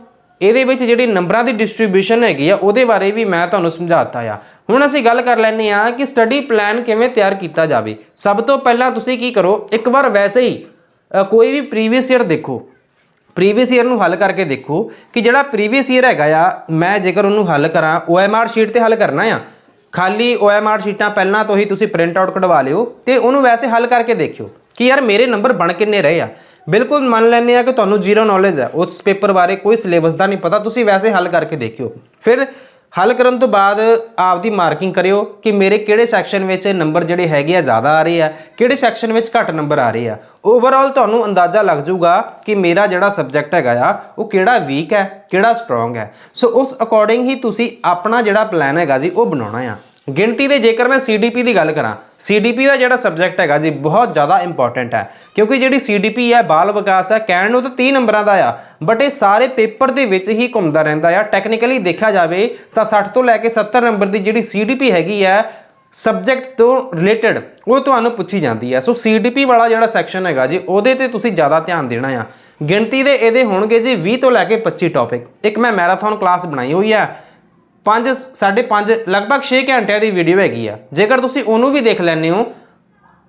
ਇਹਦੇ ਵਿੱਚ ਜਿਹੜੀ ਨੰਬਰਾਂ ਦੀ ਡਿਸਟ੍ਰੀਬਿਊਸ਼ਨ ਹੈਗੀ ਆ, ਉਹਦੇ ਬਾਰੇ ਵੀ ਮੈਂ ਤੁਹਾਨੂੰ ਸਮਝਾਤਾ ਆ। ਹੁਣ ਅਸੀਂ ਗੱਲ ਕਰ ਲੈਂਦੇ ਆ ਕਿ ਸਟੱਡੀ ਪਲਾਨ ਕਿਵੇਂ ਤਿਆਰ ਕੀਤਾ ਜਾਵੇ। ਸਭ ਤੋਂ ਪਹਿਲਾਂ ਤੁਸੀਂ ਕੀ ਕਰੋ, ਇੱਕ ਵਾਰ ਵੈਸੇ ਹੀ ਕੋਈ ਵੀ ਪ੍ਰੀਵੀਅਸ ਈਅਰ ਦੇਖੋ। ਪ੍ਰੀਵੀਅਸ ਈਅਰ ਨੂੰ ਹੱਲ ਕਰਕੇ ਦੇਖੋ ਕਿ ਜਿਹੜਾ ਪ੍ਰੀਵੀਅਸ ਈਅਰ ਹੈਗਾ ਆ, ਮੈਂ ਜੇਕਰ ਉਹਨੂੰ ਹੱਲ ਕਰਾਂ OMR ਸ਼ੀਟ ਤੇ ਹੱਲ ਕਰਨਾ ਆ। ਖਾਲੀ OMR ਸ਼ੀਟਾਂ ਪਹਿਲਾਂ ਤੋਂ ਹੀ ਤੁਸੀਂ ਪ੍ਰਿੰਟ ਆਊਟ ਕਢਵਾ ਲਿਓ ਤੇ ਉਹਨੂੰ ਵੈਸੇ ਹੱਲ ਕਰਕੇ ਦੇਖਿਓ। ਕਿ ਯਾਰ ਮੇਰੇ ਨੰਬਰ ਬਣ ਕਿੰਨੇ ਰਹੇ ਆ? ਬਿਲਕੁਲ ਮੰਨ ਲੈਂਦੇ ਆ ਕਿ ਤੁਹਾਨੂੰ ਜ਼ੀਰੋ ਨੌਲੇਜ ਹੈ ਉਸ ਪੇਪਰ ਬਾਰੇ ਕੋਈ ਸਿਲੇਬਸ ਦਾ ਨਹੀਂ ਪਤਾ। ਤੁਸੀਂ ਵੈਸੇ ਹੱਲ ਕਰਕੇ ਦੇਖਿਓ। ਫਿਰ ਹੱਲ ਕਰਨ ਤੋਂ ਬਾਅਦ ਆਪਦੀ ਮਾਰਕਿੰਗ ਕਰਿਓ ਕਿ ਮੇਰੇ ਕਿਹੜੇ ਸੈਕਸ਼ਨ ਵਿੱਚ ਨੰਬਰ ਜਿਹੜੇ ਹੈਗੇ ਆ, ਜ਼ਿਆਦਾ ਆ ਰਹੇ ਆ, ਕਿਹੜੇ ਸੈਕਸ਼ਨ ਵਿੱਚ ਘੱਟ ਨੰਬਰ ਆ ਰਹੇ ਆ। ਓਵਰਆਲ ਤੁਹਾਨੂੰ ਅੰਦਾਜ਼ਾ ਲੱਗ ਜਾਊਗਾ ਕਿ ਮੇਰਾ ਜਿਹੜਾ ਸਬਜੈਕਟ ਹੈਗਾ ਆ, ਉਹ ਕਿਹੜਾ ਵੀਕ ਹੈ, ਕਿਹੜਾ ਸਟਰੋਂਗ ਹੈ। ਸੋ ਉਸ ਅਕੋਰਡਿੰਗ ਹੀ ਤੁਸੀਂ ਆਪਣਾ ਜਿਹੜਾ ਪਲਾਨ ਹੈਗਾ ਜੀ ਉਹ ਬਣਾਉਣਾ ਆ। ਗਿਣਤੀ ਦੇ ਜੇਕਰ ਮੈਂ CDP ਦੀ ਗੱਲ ਕਰਾਂ CDP ਦਾ ਜਿਹੜਾ ਸਬਜੈਕਟ ਹੈਗਾ ਜੀ, ਬਹੁਤ ਜ਼ਿਆਦਾ ਇੰਪੋਰਟੈਂਟ ਹੈ। ਕਿਉਂਕਿ ਜਿਹੜੀ CDP ਹੈ, ਬਾਲ ਵਿਕਾਸ ਹੈ, ਕਹਿਣ ਨੂੰ ਤਾਂ 30 ਨੰਬਰਾਂ ਦਾ ਆ ਬਟ ਇਹ ਸਾਰੇ ਪੇਪਰ ਦੇ ਵਿੱਚ ਹੀ ਘੁੰਮਦਾ ਰਹਿੰਦਾ ਆ। ਟੈਕਨੀਕਲੀ ਦੇਖਿਆ ਜਾਵੇ, ਤਾਂ 60 ਤੋਂ ਲੈ ਕੇ 70 ਨੰਬਰ ਦੀ ਜਿਹੜੀ CDP ਹੈਗੀ ਹੈ ਸਬਜੈਕਟ ਤੋਂ ਰਿਲੇਟਡ ਉਹ ਤੁਹਾਨੂੰ ਪੁੱਛੀ ਜਾਂਦੀ ਹੈ। ਸੋ CDP ਵਾਲਾ ਜਿਹੜਾ ਸੈਕਸ਼ਨ ਹੈਗਾ ਜੀ, ਉਹਦੇ ਤੇ ਤੁਸੀਂ ਜ਼ਿਆਦਾ ਧਿਆਨ ਦੇਣਾ ਆ। ਗਿਣਤੀ ਦੇ ਇਹਦੇ ਹੋਣਗੇ ਜੀ 20 ਤੋਂ ਲੈ ਕੇ 25 ਟੌਪਿਕ ਇੱਕ ਮੈਂ ਮੈਰਾਥਨ ਕਲਾਸ ਬਣਾਈ ਹੋਈ ਹੈ 5 5.5 ਲਗਭਗ 6 ਘੰਟਿਆਂ ਦੀ ਵੀਡੀਓ ਹੈਗੀ ਆ। ਜੇਕਰ ਤੁਸੀਂ ਉਹਨੂੰ ਵੀ ਦੇਖ ਲੈਂਦੇ ਹੋ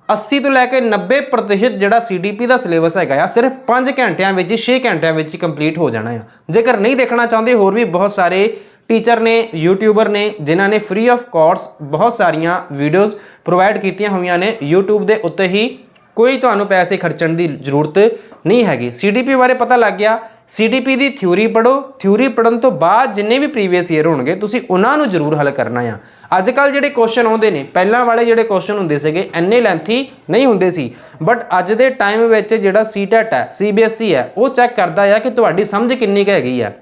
80 ਤੋਂ ਲੈ ਕੇ 90% ਜਿਹੜਾ CDP ਦਾ ਸਿਲੇਬਸ ਹੈਗਾ ਆ, ਸਿਰਫ 5 ਘੰਟਿਆਂ ਵਿੱਚ ਹੀ 6 ਘੰਟਿਆਂ ਵਿੱਚ ਹੀ ਕੰਪਲੀਟ ਹੋ ਜਾਣਾ ਆ। ਜੇਕਰ ਨਹੀਂ ਦੇਖਣਾ ਚਾਹੁੰਦੇ, ਹੋਰ ਵੀ ਬਹੁਤ ਸਾਰੇ ਟੀਚਰ ਨੇ ਯੂਟਿਊਬਰ ਨੇ, ਜਿਨ੍ਹਾਂ ਨੇ ਫ੍ਰੀ ਆਫ ਕੋਰਸ ਬਹੁਤ ਸਾਰੀਆਂ ਵੀਡੀਓਜ਼ ਪ੍ਰੋਵਾਈਡ ਕੀਤੀਆਂ ਹੋਈਆਂ ਨੇ, YouTube ਦੇ ਉੱਤੇ ਹੀ ਕੋਈ ਤੁਹਾਨੂੰ ਪੈਸੇ ਖਰਚਣ ਦੀ ਜ਼ਰੂਰਤ ਨਹੀਂ ਹੈਗੀ। CDP ਬਾਰੇ ਪਤਾ ਲੱਗ ਗਿਆ CDP ਦੀ ਥਿਊਰੀ ਪੜੋ ਥਿਊਰੀ ਪੜਨ ਤੋਂ ਬਾਅਦ ਜਿੰਨੇ ਵੀ ਪ੍ਰੀਵੀਅਸ ਈਅਰ ਹੋਣਗੇ, ਤੁਸੀਂ ਉਹਨਾਂ ਨੂੰ ਜ਼ਰੂਰ ਹੱਲ ਕਰਨਾ ਆ। ਅੱਜ ਕੱਲ ਜਿਹੜੇ ਕੁਐਸਚਨ ਆਉਂਦੇ ਨੇ, ਪਹਿਲਾਂ ਵਾਲੇ ਜਿਹੜੇ ਕੁਐਸਚਨ ਹੁੰਦੇ ਸੀਗੇ, ਇੰਨੇ ਲੈਂਥੀ ਨਹੀਂ ਹੁੰਦੇ ਸੀ। ਬਟ ਅੱਜ ਦੇ ਟਾਈਮ ਵਿੱਚ ਜਿਹੜਾ ਸੀਟੈਟ ਹੈ CBSE ਹੈ, ਉਹ ਚੈੱਕ ਕਰਦਾ ਆ ਕਿ ਤੁਹਾਡੀ ਸਮਝ ਕਿੰਨੀ ਕੁ ਹੈਗੀ ਆ।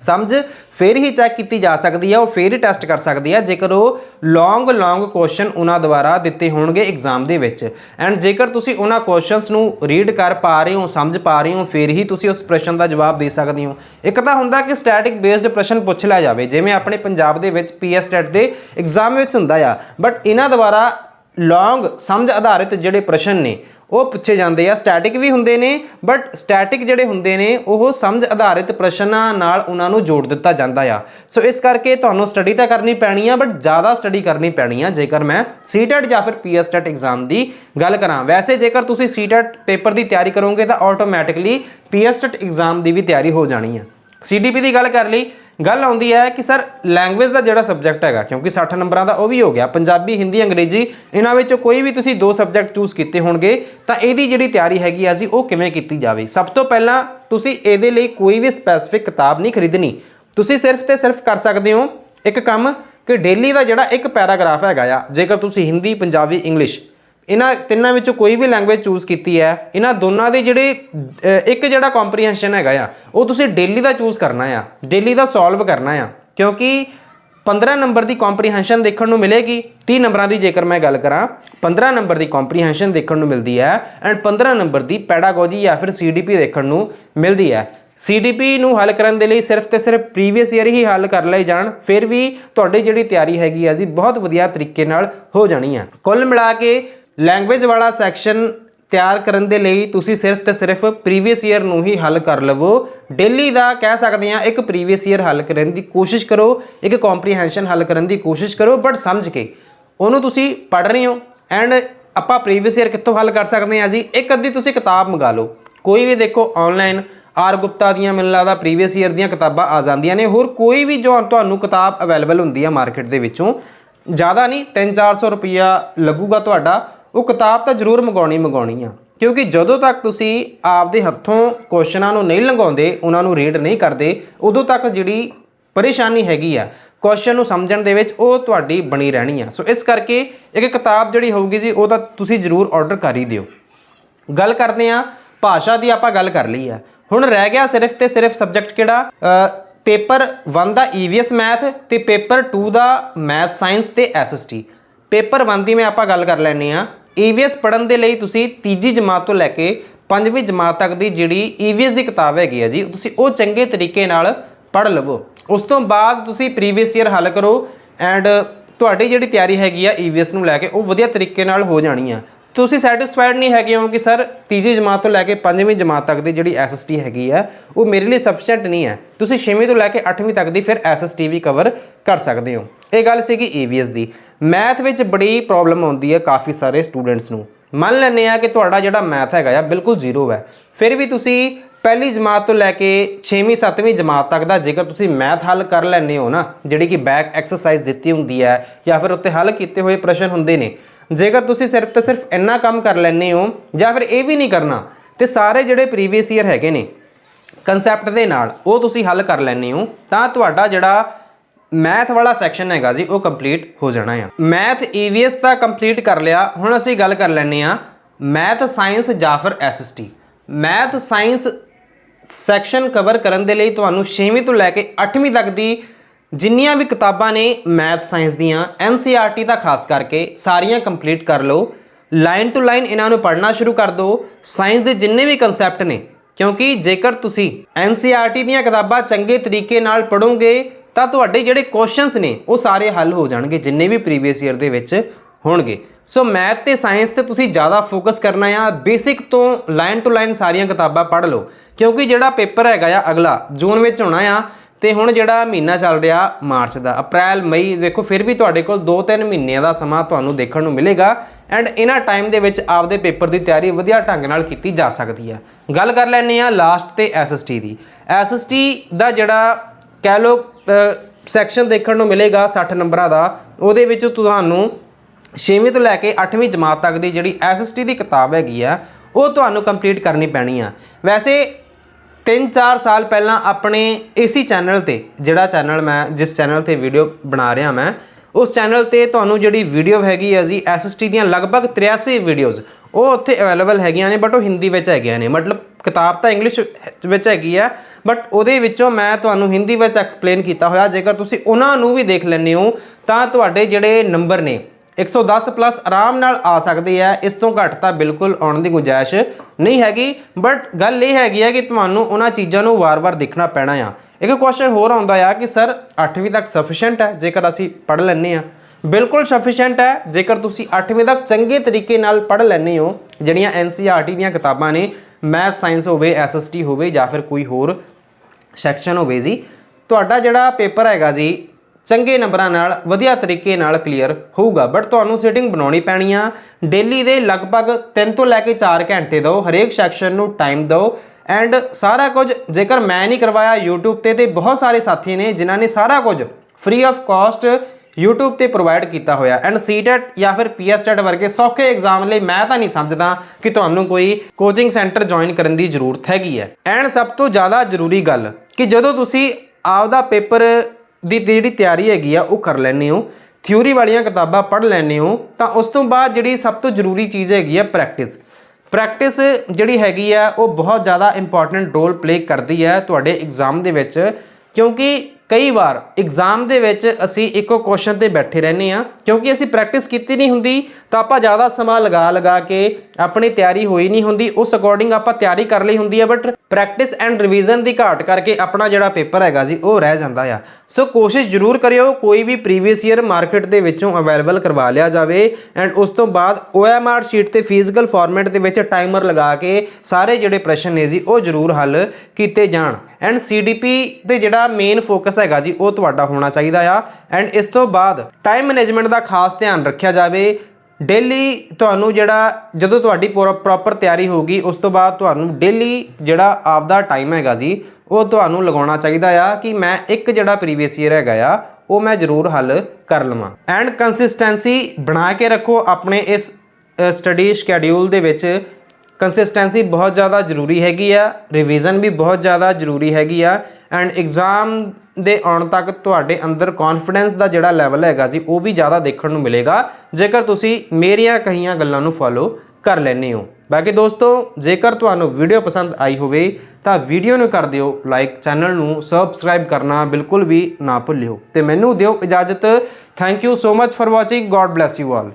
ਸਮਝ? ਫਿਰ ਹੀ ਚੈੱਕ ਕੀਤੀ ਜਾ ਸਕਦੀ ਹੈ, ਉਹ ਫਿਰ ਹੀ ਟੈਸਟ ਕਰ ਸਕਦੀ ਹੈ, ਜੇਕਰ ਉਹ ਲੌਂਗ ਲੌਂਗ ਕੁਐਸਚਨ ਉਹਨਾਂ ਦੁਆਰਾ ਦਿੱਤੇ ਹੋਣਗੇ ਐਗਜ਼ਾਮ ਦੇ ਵਿੱਚ। ਐਂਡ ਜੇਕਰ ਤੁਸੀਂ ਉਹਨਾਂ ਕੁਐਸਚਨਸ ਨੂੰ ਰੀਡ ਕਰ ਪਾ ਰਹੇ ਹੋ, ਸਮਝ ਪਾ ਰਹੇ ਹੋ, ਫਿਰ ਹੀ ਤੁਸੀਂ ਉਸ ਪ੍ਰਸ਼ਨ ਦਾ ਜਵਾਬ ਦੇ ਸਕਦੇ ਹੋ। ਇੱਕ ਤਾਂ ਹੁੰਦਾ ਕਿ ਸਟੈਟਿਕ ਬੇਸਡ ਪ੍ਰਸ਼ਨ ਪੁੱਛ ਲਿਆ ਜਾਵੇ, ਜਿਵੇਂ ਆਪਣੇ ਪੰਜਾਬ ਦੇ ਵਿੱਚ ਪੀਐਸ ਸਟੈਟ ਦੇ ਐਗਜ਼ਾਮ ਵਿੱਚ ਹੁੰਦਾ ਆ ਬਟ ਇਹਨਾਂ ਦੁਆਰਾ ਲੌਂਗ ਸਮਝ ਆਧਾਰਿਤ ਜਿਹੜੇ ਪ੍ਰਸ਼ਨ ਨੇ, ਉਹ ਪੁੱਛੇ ਜਾਂਦੇ ਆ। ਸਟੈਟਿਕ ਵੀ ਹੁੰਦੇ ਨੇ ਬਟ ਸਟੈਟਿਕ ਜਿਹੜੇ ਹੁੰਦੇ ਨੇ, ਉਹ ਸਮਝ ਆਧਾਰਿਤ ਪ੍ਰਸ਼ਨਾਂ ਨਾਲ ਉਹਨਾਂ ਨੂੰ ਜੋੜ ਦਿੱਤਾ ਜਾਂਦਾ ਆ। ਸੋ ਇਸ ਕਰਕੇ ਤੁਹਾਨੂੰ ਸਟੱਡੀ ਤਾਂ ਕਰਨੀ ਪੈਣੀ ਆ ਬਟ ਜ਼ਿਆਦਾ ਸਟੱਡੀ ਕਰਨੀ ਪੈਣੀ ਆ। ਜੇਕਰ ਮੈਂ ਸੀਟੈਟ ਜਾਂ ਫਿਰ ਪੀਐਸਟੈਟ ਐਗਜ਼ਾਮ ਦੀ ਗੱਲ ਕਰਾਂ, ਵੈਸੇ ਜੇਕਰ ਤੁਸੀਂ ਸੀਟੈਟ ਪੇਪਰ ਦੀ ਤਿਆਰੀ ਕਰੋਗੇ, ਤਾਂ ਆਟੋਮੈਟਿਕਲੀ ਪੀਐਸਟੈਟ ਐਗਜ਼ਾਮ ਦੀ ਵੀ ਤਿਆਰੀ ਹੋ ਜਾਣੀ ਆ। ਸੀਡੀਪੀ ਦੀ ਗੱਲ ਕਰ ਲਈ ਗੱਲ ਆਉਂਦੀ ਹੈ ਕਿ ਸਰ ਲੈਂਗੁਏਜ ਦਾ ਜਿਹੜਾ ਸਬਜੈਕਟ ਹੈਗਾ, ਕਿਉਂਕਿ 60 ਨੰਬਰਾਂ ਦਾ ਉਹ ਵੀ ਹੋ ਗਿਆ, ਪੰਜਾਬੀ, ਹਿੰਦੀ, ਅੰਗਰੇਜ਼ੀ, ਇਹਨਾਂ ਵਿੱਚੋਂ ਕੋਈ ਵੀ ਤੁਸੀਂ ਦੋ ਸਬਜੈਕਟ ਚੂਜ਼ ਕੀਤੇ ਹੋਣਗੇ, ਤਾਂ ਇਹਦੀ ਜਿਹੜੀ ਤਿਆਰੀ ਹੈਗੀ ਆ ਜੀ, ਉਹ ਕਿਵੇਂ ਕੀਤੀ ਜਾਵੇ? ਸਭ ਤੋਂ ਪਹਿਲਾਂ ਤੁਸੀਂ ਇਹਦੇ ਲਈ ਕੋਈ ਵੀ ਸਪੈਸੀਫਿਕ ਕਿਤਾਬ ਨਹੀਂ ਖਰੀਦਣੀ। ਤੁਸੀਂ ਸਿਰਫ ਤੇ ਸਿਰਫ ਕਰ ਸਕਦੇ ਹੋ ਇੱਕ ਕੰਮ ਕਿ ਡੇਲੀ ਦਾ ਜਿਹੜਾ ਇੱਕ ਪੈਰਾਗ੍ਰਾਫ ਹੈਗਾ ਆ, ਜੇਕਰ ਤੁਸੀਂ ਹਿੰਦੀ, ਪੰਜਾਬੀ, ਇੰਗਲਿਸ਼ ਇਹਨਾਂ ਤਿੰਨਾਂ ਵਿੱਚੋਂ ਕੋਈ ਵੀ ਲੈਂਗੁਏਜ ਚੂਜ਼ ਕੀਤੀ ਹੈ, ਇਹਨਾਂ ਦੋਨਾਂ ਦੇ ਜਿਹੜੇ ਇੱਕ ਜਿਹੜਾ ਕੰਪਰੀਹੈਂਸ਼ਨ ਹੈਗਾ ਆ, ਉਹ ਤੁਸੀਂ ਡੇਲੀ ਦਾ ਚੂਜ਼ ਕਰਨਾ ਆ ਡੇਲੀ ਦਾ ਸੋਲਵ ਕਰਨਾ ਆ, ਕਿਉਂਕਿ 15 ਨੰਬਰ ਦੀ ਕੰਪਰੀਹੈਂਸ਼ਨ ਦੇਖਣ ਨੂੰ ਮਿਲੇਗੀ 30 ਨੰਬਰਾਂ ਦੀ ਜੇਕਰ ਮੈਂ ਗੱਲ ਕਰਾਂ 15 ਨੰਬਰ ਦੀ ਕੰਪਰੀਹੈਂਸ਼ਨ ਦੇਖਣ ਨੂੰ ਮਿਲਦੀ ਹੈ ਐਂਡ 15 ਨੰਬਰ ਦੀ ਪੈਡਾਗੋਜੀ ਜਾਂ ਫਿਰ CDP ਦੇਖਣ ਨੂੰ ਮਿਲਦੀ ਹੈ। CDP ਨੂੰ ਹੱਲ ਕਰਨ ਦੇ ਲਈ ਸਿਰਫ ਤੇ ਸਿਰਫ ਪ੍ਰੀਵੀਅਸ ਈਅਰ ਹੀ ਹੱਲ ਕਰ ਲਏ ਜਾਣ, ਫਿਰ ਵੀ ਤੁਹਾਡੀ ਜਿਹੜੀ ਤਿਆਰੀ ਹੈਗੀ ਆ ਜੀ, ਬਹੁਤ ਵਧੀਆ ਤਰੀਕੇ ਨਾਲ ਹੋ ਜਾਣੀ ਹੈ ਕੁੱਲ ਮਿਲਾ ਕੇ ਲੈਂਗੁਏਜ ਵਾਲਾ ਸੈਕਸ਼ਨ ਤਿਆਰ ਕਰਨ ਦੇ ਲਈ ਤੁਸੀਂ ਸਿਰਫ ਤੇ ਸਿਰਫ ਪ੍ਰੀਵੀਅਸ ਈਅਰ ਨੂੰ ਹੀ ਹੱਲ ਕਰ ਲਵੋ। ਡੇਲੀ ਦਾ ਕਹਿ ਸਕਦੇ ਆ ਇੱਕ ਪ੍ਰੀਵੀਅਸ ਈਅਰ ਹੱਲ ਕਰਨ ਦੀ ਕੋਸ਼ਿਸ਼ ਕਰੋ, ਇੱਕ ਕੰਪਰੀਹੈਂਸ਼ਨ ਹੱਲ ਕਰਨ ਦੀ ਕੋਸ਼ਿਸ਼ ਕਰੋ ਬਟ ਸਮਝ ਕੇ। ਉਹਨੂੰ ਤੁਸੀਂ ਪੜ੍ਹ ਰਹੇ ਹੋ ਐਂਡ ਆਪਾਂ ਪ੍ਰੀਵੀਅਸ ਈਅਰ ਕਿੱਥੋਂ ਹੱਲ ਕਰ ਸਕਦੇ ਆ ਜੀ? ਇੱਕ ਅੱਧੀ ਤੁਸੀਂ ਕਿਤਾਬ ਮੰਗਾ ਲਓ। ਕੋਈ ਵੀ ਦੇਖੋ ਆਨਲਾਈਨ ਆਰ ਗੁਪਤਾ ਦੀਆਂ, ਮੈਨੂੰ ਲੱਗਦਾ ਪ੍ਰੀਵੀਅਸ ਈਅਰ ਦੀਆਂ ਕਿਤਾਬਾਂ ਆ ਜਾਂਦੀਆਂ ਨੇ। ਹੋਰ ਕੋਈ ਵੀ ਜੋ ਤੁਹਾਨੂੰ ਕਿਤਾਬ ਅਵੇਲੇਬਲ ਹੁੰਦੀ ਆ ਮਾਰਕੀਟ ਦੇ ਵਿੱਚੋਂ, ਜ਼ਿਆਦਾ ਨਹੀਂ 3-400 ਰੁਪਈਆ ਲੱਗੂਗਾ ਤੁਹਾਡਾ। ਉਹ ਕਿਤਾਬ ਤਾਂ ਜ਼ਰੂਰ ਮੰਗਾਉਣੀ ਮੰਗਾਉਣੀ ਆ। ਕਿਉਂਕਿ ਜਦੋਂ ਤੱਕ ਤੁਸੀਂ ਆਪਦੇ ਹੱਥੋਂ ਕੁਐਸਚਨਾਂ ਨੂੰ ਨਹੀਂ ਲੰਘਾਉਂਦੇ, ਉਹਨਾਂ ਨੂੰ ਰੀਡ ਨਹੀਂ ਕਰਦੇ, ਉਦੋਂ ਤੱਕ ਜਿਹੜੀ ਪਰੇਸ਼ਾਨੀ ਹੈਗੀ ਆ, ਕੁਐਸਚਨ ਨੂੰ ਸਮਝਣ ਦੇ ਵਿੱਚ ਉਹ ਤੁਹਾਡੀ ਬਣੀ ਰਹਿਣੀ ਆ। ਸੋ ਇਸ ਕਰਕੇ ਇੱਕ ਕਿਤਾਬ ਜਿਹੜੀ ਹੋਊਗੀ ਜੀ, ਉਹ ਤਾਂ ਤੁਸੀਂ ਜ਼ਰੂਰ ਆਰਡਰ ਕਰ ਹੀ ਦਿਓ। ਗੱਲ ਕਰਦੇ ਆ ਭਾਸ਼ਾ ਦੀ, ਆਪਾਂ ਗੱਲ ਕਰ ਲਈ ਆ। ਹੁਣ ਰਹਿ ਗਿਆ ਸਿਰਫ ਤੇ ਸਿਰਫ ਸਬਜੈਕਟ ਕਿਹੜਾ? ਪੇਪਰ 1 ਦਾ EVS ਮੈਥ ਤੇ ਪੇਪਰ 2 ਦਾ ਮੈਥ ਸਾਇੰਸ ਤੇ SST ਪੇਪਰ 1 ਦੀ ਮੈਂ ਆਪਾਂ ਗੱਲ ਕਰ ਲੈਣੀ ਆ EVS ਪੜਨ ਦੇ ਲਈ ਤੁਸੀਂ ਤੀਜੀ ਜਮਾਤ ਤੋਂ ਲੈ ਕੇ ਪੰਜਵੀਂ ਜਮਾਤ ਤੱਕ ਦੀ ਜਿਹੜੀ EVS ਦੀ ਕਿਤਾਬ ਹੈਗੀ ਹੈ ਜੀ, ਤੁਸੀਂ ਉਹ ਚੰਗੇ ਤਰੀਕੇ ਨਾਲ ਪੜ੍ਹ ਲਵੋ। ਉਸ ਤੋਂ ਬਾਅਦ ਤੁਸੀਂ ਪ੍ਰੀਵੀਅਸ ਈਅਰ ਹੱਲ ਕਰੋ ਐਂਡ ਤੁਹਾਡੀ ਜਿਹੜੀ ਤਿਆਰੀ ਹੈਗੀ ਆ EVS ਨੂੰ ਲੈ ਕੇ ਉਹ ਵਧੀਆ ਤਰੀਕੇ ਨਾਲ ਹੋ ਜਾਣੀ ਆ। ਤੁਸੀਂ ਸੈਟੀਸਫਾਈਡ ਨਹੀਂ ਹੈਗੇ ਹੋ ਕਿ ਸਰ, ਤੀਜੀ ਜਮਾਤ ਤੋਂ ਲੈ ਕੇ ਪੰਜਵੀਂ ਜਮਾਤ ਤੱਕ ਦੀ ਜਿਹੜੀ SST ਹੈਗੀ ਆ, ਉਹ ਮੇਰੇ ਲਈ ਸਫੀਸ਼ੀਐਂਟ ਨਹੀਂ ਹੈ ਤੁਸੀਂ ਛੇਵੀਂ ਤੋਂ ਲੈ ਕੇ 8ਵੀਂ ਤੱਕ ਦੀ ਫਿਰ SST ਵੀ ਕਵਰ ਕਰ ਸਕਦੇ ਹੋ। ਇਹ ਗੱਲ ਸੀਗੀ EVS ਦੀ। ਮੈਥ ਵਿੱਚ ਬੜੀ ਪ੍ਰੋਬਲਮ ਆਉਂਦੀ ਹੈ ਕਾਫੀ ਸਾਰੇ ਸਟੂਡੈਂਟਸ ਨੂੰ। ਮੰਨ ਲੈਂਦੇ ਆ ਕਿ ਤੁਹਾਡਾ ਜਿਹੜਾ ਮੈਥ ਹੈਗਾ ਆ, ਬਿਲਕੁਲ ਜ਼ੀਰੋ ਹੈ। ਫਿਰ ਵੀ ਤੁਸੀਂ ਪਹਿਲੀ ਜਮਾਤ ਤੋਂ ਲੈ ਕੇ 6ਵੀਂ 7ਵੀਂ ਜਮਾਤ ਤੱਕ ਦਾ ਜੇਕਰ ਤੁਸੀਂ ਮੈਥ ਹੱਲ ਕਰ ਲੈਂਦੇ ਹੋ ਨਾ, ਜਿਹੜੀ ਕਿ ਬੈਕ ਐਕਸਰਸਾਈਜ਼ ਦਿੱਤੀ ਹੁੰਦੀ ਹੈ, ਜਾਂ ਫਿਰ ਉੱਤੇ ਹੱਲ ਕੀਤੇ ਹੋਏ ਪ੍ਰਸ਼ਨ ਹੁੰਦੇ ਨੇ, ਜੇਕਰ ਤੁਸੀਂ ਸਿਰਫ ਤੇ ਸਿਰਫ ਇੰਨਾ ਕੰਮ ਕਰ ਲੈਂਦੇ ਹੋ, ਜਾਂ ਫਿਰ ਇਹ ਵੀ ਨਹੀਂ ਕਰਨਾ, ਤੇ ਸਾਰੇ ਜਿਹੜੇ ਪ੍ਰੀਵੀਅਸ ਈਅਰ ਹੈਗੇ ਨੇ ਕਨਸੈਪਟ ਦੇ ਨਾਲ ਉਹ ਤੁਸੀਂ ਹੱਲ ਕਰ ਲੈਂਦੇ ਹੋ, ਤਾਂ ਤੁਹਾਡਾ ਜਿਹੜਾ ਮੈਥ ਵਾਲਾ ਸੈਕਸ਼ਨ ਹੈਗਾ ਜੀ, ਉਹ ਕੰਪਲੀਟ ਹੋ ਜਾਣਾ ਆ। ਮੈਥ EVS ਦਾ ਕੰਪਲੀਟ ਕਰ ਲਿਆ, ਹੁਣ ਅਸੀਂ ਗੱਲ ਕਰ ਲੈਂਦੇ ਆ ਮੈਥ ਸਾਇੰਸ ਜਾਂ ਫਿਰ SST math science section cover ਕਰਨ ਦੇ ਲਈ ਤੁਹਾਨੂੰ 6ਵੀਂ ਤੋਂ ਲੈ ਕੇ 8ਵੀਂ ਤੱਕ ਦੀ ਜਿੰਨੀਆਂ ਵੀ ਕਿਤਾਬਾਂ ਨੇ ਮੈਥ ਸਾਇੰਸ ਦੀਆਂ NCERT ਦਾ ਖਾਸ ਕਰਕੇ ਸਾਰੀਆਂ ਕੰਪਲੀਟ ਕਰ ਲਓ। ਲਾਈਨ ਟੂ ਲਾਈਨ ਇਹਨਾਂ ਨੂੰ ਪੜ੍ਹਨਾ ਸ਼ੁਰੂ ਕਰ ਦਿਓ। ਸਾਇੰਸ ਦੇ ਜਿੰਨੇ ਵੀ ਕਨਸੈਪਟ ਨੇ, ਕਿਉਂਕਿ ਜੇਕਰ ਤੁਸੀਂ NCERT ਦੀਆਂ ਕਿਤਾਬਾਂ ਚੰਗੇ ਤਰੀਕੇ ਨਾਲ ਪੜ੍ਹੋਗੇ ਤਾਂ ਤੁਹਾਡੇ ਜਿਹੜੇ ਕੁਐਸਚਨਸ ਨੇ, ਉਹ ਸਾਰੇ ਹੱਲ ਹੋ ਜਾਣਗੇ, ਜਿੰਨੇ ਵੀ ਪ੍ਰੀਵੀਅਸ ਈਅਰ ਦੇ ਵਿੱਚ ਹੋਣਗੇ। ਸੋ ਮੈਥ ਤੇ ਸਾਇੰਸ ਤੇ ਤੁਸੀਂ ਜ਼ਿਆਦਾ ਫੋਕਸ ਕਰਨਾ ਆ ਬੇਸਿਕ ਤੋਂ ਲਾਈਨ ਟੂ ਲਾਈਨ ਸਾਰੀਆਂ ਕਿਤਾਬਾਂ ਪੜ੍ਹ ਲਓ। ਕਿਉਂਕਿ ਜਿਹੜਾ ਪੇਪਰ ਹੈਗਾ ਆ ਅਗਲਾ, ਜੂਨ ਵਿੱਚ ਹੋਣਾ ਆ, ਤੇ ਹੁਣ ਜਿਹੜਾ ਮਹੀਨਾ ਚੱਲ ਰਿਹਾ ਮਾਰਚ ਦਾ, ਅਪ੍ਰੈਲ, ਮਈ, ਦੇਖੋ ਫਿਰ ਵੀ ਤੁਹਾਡੇ ਕੋਲ 2-3 ਮਹੀਨਿਆਂ ਦਾ ਸਮਾਂ ਤੁਹਾਨੂੰ ਦੇਖਣ ਨੂੰ ਮਿਲੇਗਾ ਐਂਡ ਇਹਨਾਂ ਟਾਈਮ ਦੇ ਵਿੱਚ ਆਪਦੇ ਪੇਪਰ ਦੀ ਤਿਆਰੀ ਵਧੀਆ ਢੰਗ ਨਾਲ ਕੀਤੀ ਜਾ ਸਕਦੀ ਹੈ ਗੱਲ ਕਰ ਲੈਂਦੇ ਆ ਲਾਸਟ ਤੇ ਐਸਐਸਟੀ ਦੀ। ਐਸਐਸਟੀ ਦਾ ਜਿਹੜਾ ਕਹਿ ਲਓ ਸੈਕਸ਼ਨ ਦੇਖਣ ਨੂੰ ਮਿਲੇਗਾ 60 ਨੰਬਰਾਂ ਦਾ। ਉਹਦੇ ਵਿੱਚ ਤੁਹਾਨੂੰ 6ਵੀਂ ਤੋਂ ਲੈ ਕੇ 8ਵੀਂ ਜਮਾਤ ਤੱਕ ਦੀ ਜਿਹੜੀ ਐਸਐਸਟੀ ਦੀ ਕਿਤਾਬ ਹੈਗੀ ਆ, ਉਹ ਤੁਹਾਨੂੰ ਕੰਪਲੀਟ ਕਰਨੀ ਪੈਣੀ ਆ। ਵੈਸੇ 3-4 ਸਾਲ ਪਹਿਲਾਂ ਆਪਣੇ ਇਸੀ ਚੈਨਲ ਤੇ, ਜਿਹੜਾ ਚੈਨਲ ਮੈਂ, ਜਿਸ ਚੈਨਲ ਤੇ ਵੀਡੀਓ ਬਣਾ ਰਿਹਾ ਮੈਂ ਉਸ ਚੈਨਲ ਤੇ ਤੁਹਾਨੂੰ ਜਿਹੜੀ ਵੀਡੀਓ ਹੈਗੀ ਹੈ ਜੀ ਐਸਐਸਟੀ ਦੀਆਂ ਲਗਭਗ 83 ਵੀਡੀਓਜ਼ ਉਹ ਉੱਥੇ ਅਵੇਲੇਬਲ ਹੈਗੀਆਂ ਨੇ ਬਟ ਉਹ ਹਿੰਦੀ ਵਿੱਚ ਹੈਗੀਆਂ ਨੇ। ਮਤਲਬ ਕਿਤਾਬ ਤਾਂ ਇੰਗਲਿਸ਼ ਵਿੱਚ ਹੈਗੀ ਆ ਬਟ ਉਹਦੇ ਵਿੱਚੋਂ ਮੈਂ ਤੁਹਾਨੂੰ ਹਿੰਦੀ ਵਿੱਚ ਐਕਸਪਲੇਨ ਕੀਤਾ ਹੋਇਆ। ਜੇਕਰ ਤੁਸੀਂ ਉਹਨਾਂ ਨੂੰ ਵੀ ਦੇਖ ਲੈਂਦੇ ਹੋ, ਤਾਂ ਤੁਹਾਡੇ ਜਿਹੜੇ ਨੰਬਰ ਨੇ 110 ਪਲੱਸ ਆਰਾਮ ਨਾਲ ਆ ਸਕਦੀ ਹੈ। ਇਸ ਤੋਂ ਘੱਟ ਤਾਂ ਬਿਲਕੁਲ ਆਉਣ ਦੀ ਗੁੰਜਾਇਸ਼ ਨਹੀਂ ਹੈਗੀ। ਬਟ ਗੱਲ ਇਹ ਹੈਗੀ ਆ ਕਿ ਤੁਹਾਨੂੰ ਉਹਨਾਂ ਚੀਜ਼ਾਂ ਨੂੰ ਵਾਰ-ਵਾਰ ਦੇਖਣਾ ਪੈਣਾ ਆ। ਇੱਕ ਕੁਐਸਚਨ ਹੋਰ ਆਉਂਦਾ ਆ ਕਿ, ਸਰ 8ਵੀਂ ਤੱਕ ਸਫੀਸ਼ੀਐਂਟ ਹੈ? ਜੇਕਰ ਅਸੀਂ ਪੜ੍ਹ ਲੈਂਦੇ ਆ ਬਿਲਕੁਲ ਸਫੀਸ਼ੀਐਂਟ ਹੈ। ਜੇਕਰ ਤੁਸੀਂ 8ਵੀਂ ਤੱਕ ਚੰਗੇ ਤਰੀਕੇ ਨਾਲ ਪੜ੍ਹ ਲੈਂਦੇ ਹੋ, ਜਿਹੜੀਆਂ NCERT ਦੀਆਂ ਕਿਤਾਬਾਂ ਨੇ ਮੈਥ ਸਾਇੰਸ ਹੋਵੇ SST ਹੋਵੇ ਜਾਂ ਫਿਰ ਕੋਈ ਹੋਰ ਸੈਕਸ਼ਨ ਹੋਵੇ ਜੀ, ਤੁਹਾਡਾ ਜਿਹੜਾ ਪੇਪਰ ਹੈਗਾ ਜੀ ਚੰਗੇ ਨੰਬਰਾਂ ਨਾਲ, ਵਧੀਆ ਤਰੀਕੇ ਨਾਲ ਕਲੀਅਰ ਹੋਊਗਾ। ਬਟ ਤੁਹਾਨੂੰ ਸੈਟਿੰਗ ਬਣਾਉਣੀ ਪੈਣੀ ਆ। ਡੇਲੀ ਦੇ ਲਗਭਗ 3 ਤੋਂ ਲੈ ਕੇ 4 ਘੰਟੇ ਦਿਓ। ਹਰੇਕ ਸੈਕਸ਼ਨ ਨੂੰ ਟਾਈਮ ਦਿਓ। ਐਂਡ ਸਾਰਾ ਕੁਝ, ਜੇਕਰ ਮੈਂ ਨਹੀਂ ਕਰਵਾਇਆ YouTube ਤੇ ਤੇ ਬਹੁਤ ਸਾਰੇ ਸਾਥੀ ਨੇ, ਜਿਨ੍ਹਾਂ ਨੇ ਸਾਰਾ ਕੁਝ ਫ੍ਰੀ ਆਫ ਕਾਸਟ YouTube ਤੇ ਪ੍ਰੋਵਾਈਡ ਕੀਤਾ ਹੋਇਆ। ਐਂਡ CTET ਜਾਂ ਫਿਰ PSTET ਵਰਗੇ ਸੌਖੇ ਐਗਜ਼ਾਮ ਲਈ ਮੈਂ ਤਾਂ ਨਹੀਂ ਸਮਝਦਾ ਕਿ ਤੁਹਾਨੂੰ ਕੋਈ ਕੋਚਿੰਗ ਸੈਂਟਰ ਜੁਆਇਨ ਕਰਨ ਦੀ ਜ਼ਰੂਰਤ ਹੈਗੀ ਹੈ। ਐਂਡ ਸਭ ਤੋਂ ਜ਼ਿਆਦਾ ਜ਼ਰੂਰੀ ਗੱਲ ਕਿ ਜਦੋਂ ਤੁਸੀਂ ਆਪਦਾ ਪੇਪਰ ਦੀ ਜਿਹੜੀ ਤਿਆਰੀ ਹੈਗੀ ਆ, ਉਹ ਕਰ ਲੈਣੇ ਹੋ। ਥਿਊਰੀ ਵਾਲੀਆਂ ਕਿਤਾਬਾਂ ਪੜ੍ਹ ਲੈਣੇ ਹੋ, ਤਾਂ ਉਸ ਤੋਂ ਬਾਅਦ ਜਿਹੜੀ ਸਭ ਤੋਂ ਜ਼ਰੂਰੀ ਚੀਜ਼ ਹੈਗੀ ਆ ਪ੍ਰੈਕਟਿਸ ਪ੍ਰੈਕਟਿਸ ਜਿਹੜੀ ਹੈਗੀ ਆ, ਉਹ ਬਹੁਤ ਜ਼ਿਆਦਾ ਇੰਪੋਰਟੈਂਟ ਰੋਲ ਪਲੇ ਕਰਦੀ ਹੈ ਤੁਹਾਡੇ ਐਗਜ਼ਾਮ ਦੇ ਵਿੱਚ, ਕਿਉਂਕਿ ਕਈ ਵਾਰ ਐਗਜ਼ਾਮ ਦੇ ਵਿੱਚ ਅਸੀਂ ਇੱਕੋ ਕੁਐਸਚਨ ਤੇ ਬੈਠੇ ਰਹਿੰਦੇ ਆ ਕਿਉਂਕਿ ਅਸੀਂ ਪ੍ਰੈਕਟਿਸ ਕੀਤੀ ਨਹੀਂ ਹੁੰਦੀ, ਤਾਂ ਆਪਾਂ ਜ਼ਿਆਦਾ ਸਮਾਂ ਲਗਾ ਲਗਾ ਕੇ ਆਪਣੀ ਤਿਆਰੀ ਹੋਈ ਨਹੀਂ ਹੁੰਦੀ, ਉਸ ਅਕੋਰਡਿੰਗ ਆਪਾਂ ਤਿਆਰੀ ਕਰ ਲਈ ਹੁੰਦੀ ਹੈ ਬਟ ਪ੍ਰੈਕਟਿਸ ਐਂਡ ਰਿਵੀਜ਼ਨ ਦੀ ਘਾਟ ਕਰਕੇ ਆਪਣਾ ਜਿਹੜਾ ਪੇਪਰ ਹੈਗਾ ਜੀ, ਉਹ ਰਹਿ ਜਾਂਦਾ ਆ। ਸੋ ਕੋਸ਼ਿਸ਼ ਜ਼ਰੂਰ ਕਰਿਓ ਕੋਈ ਵੀ ਪ੍ਰੀਵੀਅਸ ਈਅਰ ਮਾਰਕੀਟ ਦੇ ਵਿੱਚੋਂ ਅਵੇਲੇਬਲ ਕਰਵਾ ਲਿਆ ਜਾਵੇ ਐਂਡ ਉਸ ਤੋਂ ਬਾਅਦ OMR ਸ਼ੀਟ ਤੇ ਫਿਜ਼ੀਕਲ ਫਾਰਮੈਟ ਦੇ ਵਿੱਚ ਟਾਈਮਰ ਲਗਾ ਕੇ ਸਾਰੇ ਜਿਹੜੇ ਪ੍ਰਸ਼ਨ ਨੇ ਜੀ, ਉਹ ਜ਼ਰੂਰ ਹੱਲ ਕੀਤੇ ਜਾਣ। ਐਂਡ CDP ਤੇ ਜਿਹੜਾ ਮੇਨ ਫੋਕਸ ਹੈਗਾ ਜੀ, ਉਹ ਤੁਹਾਡਾ ਹੋਣਾ ਚਾਹੀਦਾ ਆ। ਐਂਡ ਇਸ ਤੋਂ ਬਾਅਦ ਟਾਈਮ ਮੈਨੇਜਮੈਂਟ ਦਾ ਖਾਸ ਧਿਆਨ ਰੱਖਿਆ ਜਾਵੇ। ਡੇਲੀ ਤੁਹਾਨੂੰ ਜਿਹੜਾ, ਜਦੋਂ ਤੁਹਾਡੀ ਪ੍ਰੋਪਰ ਤਿਆਰੀ ਹੋਊਗੀ, ਉਸ ਤੋਂ ਬਾਅਦ ਤੁਹਾਨੂੰ ਡੇਲੀ ਜਿਹੜਾ ਆਪਦਾ ਟਾਈਮ ਹੈਗਾ ਜੀ, ਉਹ ਤੁਹਾਨੂੰ ਲਗਾਉਣਾ ਚਾਹੀਦਾ ਆ ਕਿ ਮੈਂ ਇੱਕ ਜਿਹੜਾ ਪ੍ਰੀਵੀਅਸ ਈਅਰ ਹੈਗਾ ਆ, ਉਹ ਮੈਂ ਜ਼ਰੂਰ ਹੱਲ ਕਰ ਲਵਾਂ। ਐਂਡ ਕੰਸਿਸਟੈਂਸੀ ਬਣਾ ਕੇ ਰੱਖੋ ਆਪਣੇ ਇਸ ਸਟੱਡੀ ਸ਼ੈਡਿਊਲ ਦੇ ਵਿੱਚ। ਕੰਸਿਸਟੈਂਸੀ ਬਹੁਤ ਜ਼ਿਆਦਾ ਜ਼ਰੂਰੀ ਹੈਗੀ ਆ ਰਿਵੀਜ਼ਨ ਵੀ ਬਹੁਤ ਜ਼ਿਆਦਾ ਜ਼ਰੂਰੀ ਹੈਗੀ ਆ। ਐਂਡ ਐਗਜ਼ਾਮ ਦੇ ਆਉਣ ਤੱਕ ਤੁਹਾਡੇ ਅੰਦਰ ਕੌਨਫੀਡੈਂਸ ਦਾ ਜਿਹੜਾ ਲੈਵਲ ਹੈਗਾ ਜੀ, ਉਹ ਵੀ ਜ਼ਿਆਦਾ ਦੇਖਣ ਨੂੰ ਮਿਲੇਗਾ। ਜੇਕਰ ਤੁਸੀਂ ਮੇਰੀਆਂ ਕਹੀਆਂ ਗੱਲਾਂ ਨੂੰ ਫੋਲੋ ਕਰ ਲੈਂਦੇ ਹੋ। ਬਾਕੀ ਦੋਸਤੋ, ਜੇਕਰ ਤੁਹਾਨੂੰ ਵੀਡੀਓ ਪਸੰਦ ਆਈ ਹੋਵੇ, ਤਾਂ ਵੀਡੀਓ ਨੂੰ ਕਰ ਦਿਓ ਲਾਈਕ ਚੈਨਲ ਨੂੰ ਸਬਸਕ੍ਰਾਈਬ ਕਰਨਾ ਬਿਲਕੁਲ ਵੀ ਨਾ ਭੁੱਲਿਓ। ਤੇ ਮੈਨੂੰ ਦਿਓ ਇਜਾਜ਼ਤ। Thank you so much for watching god bless you all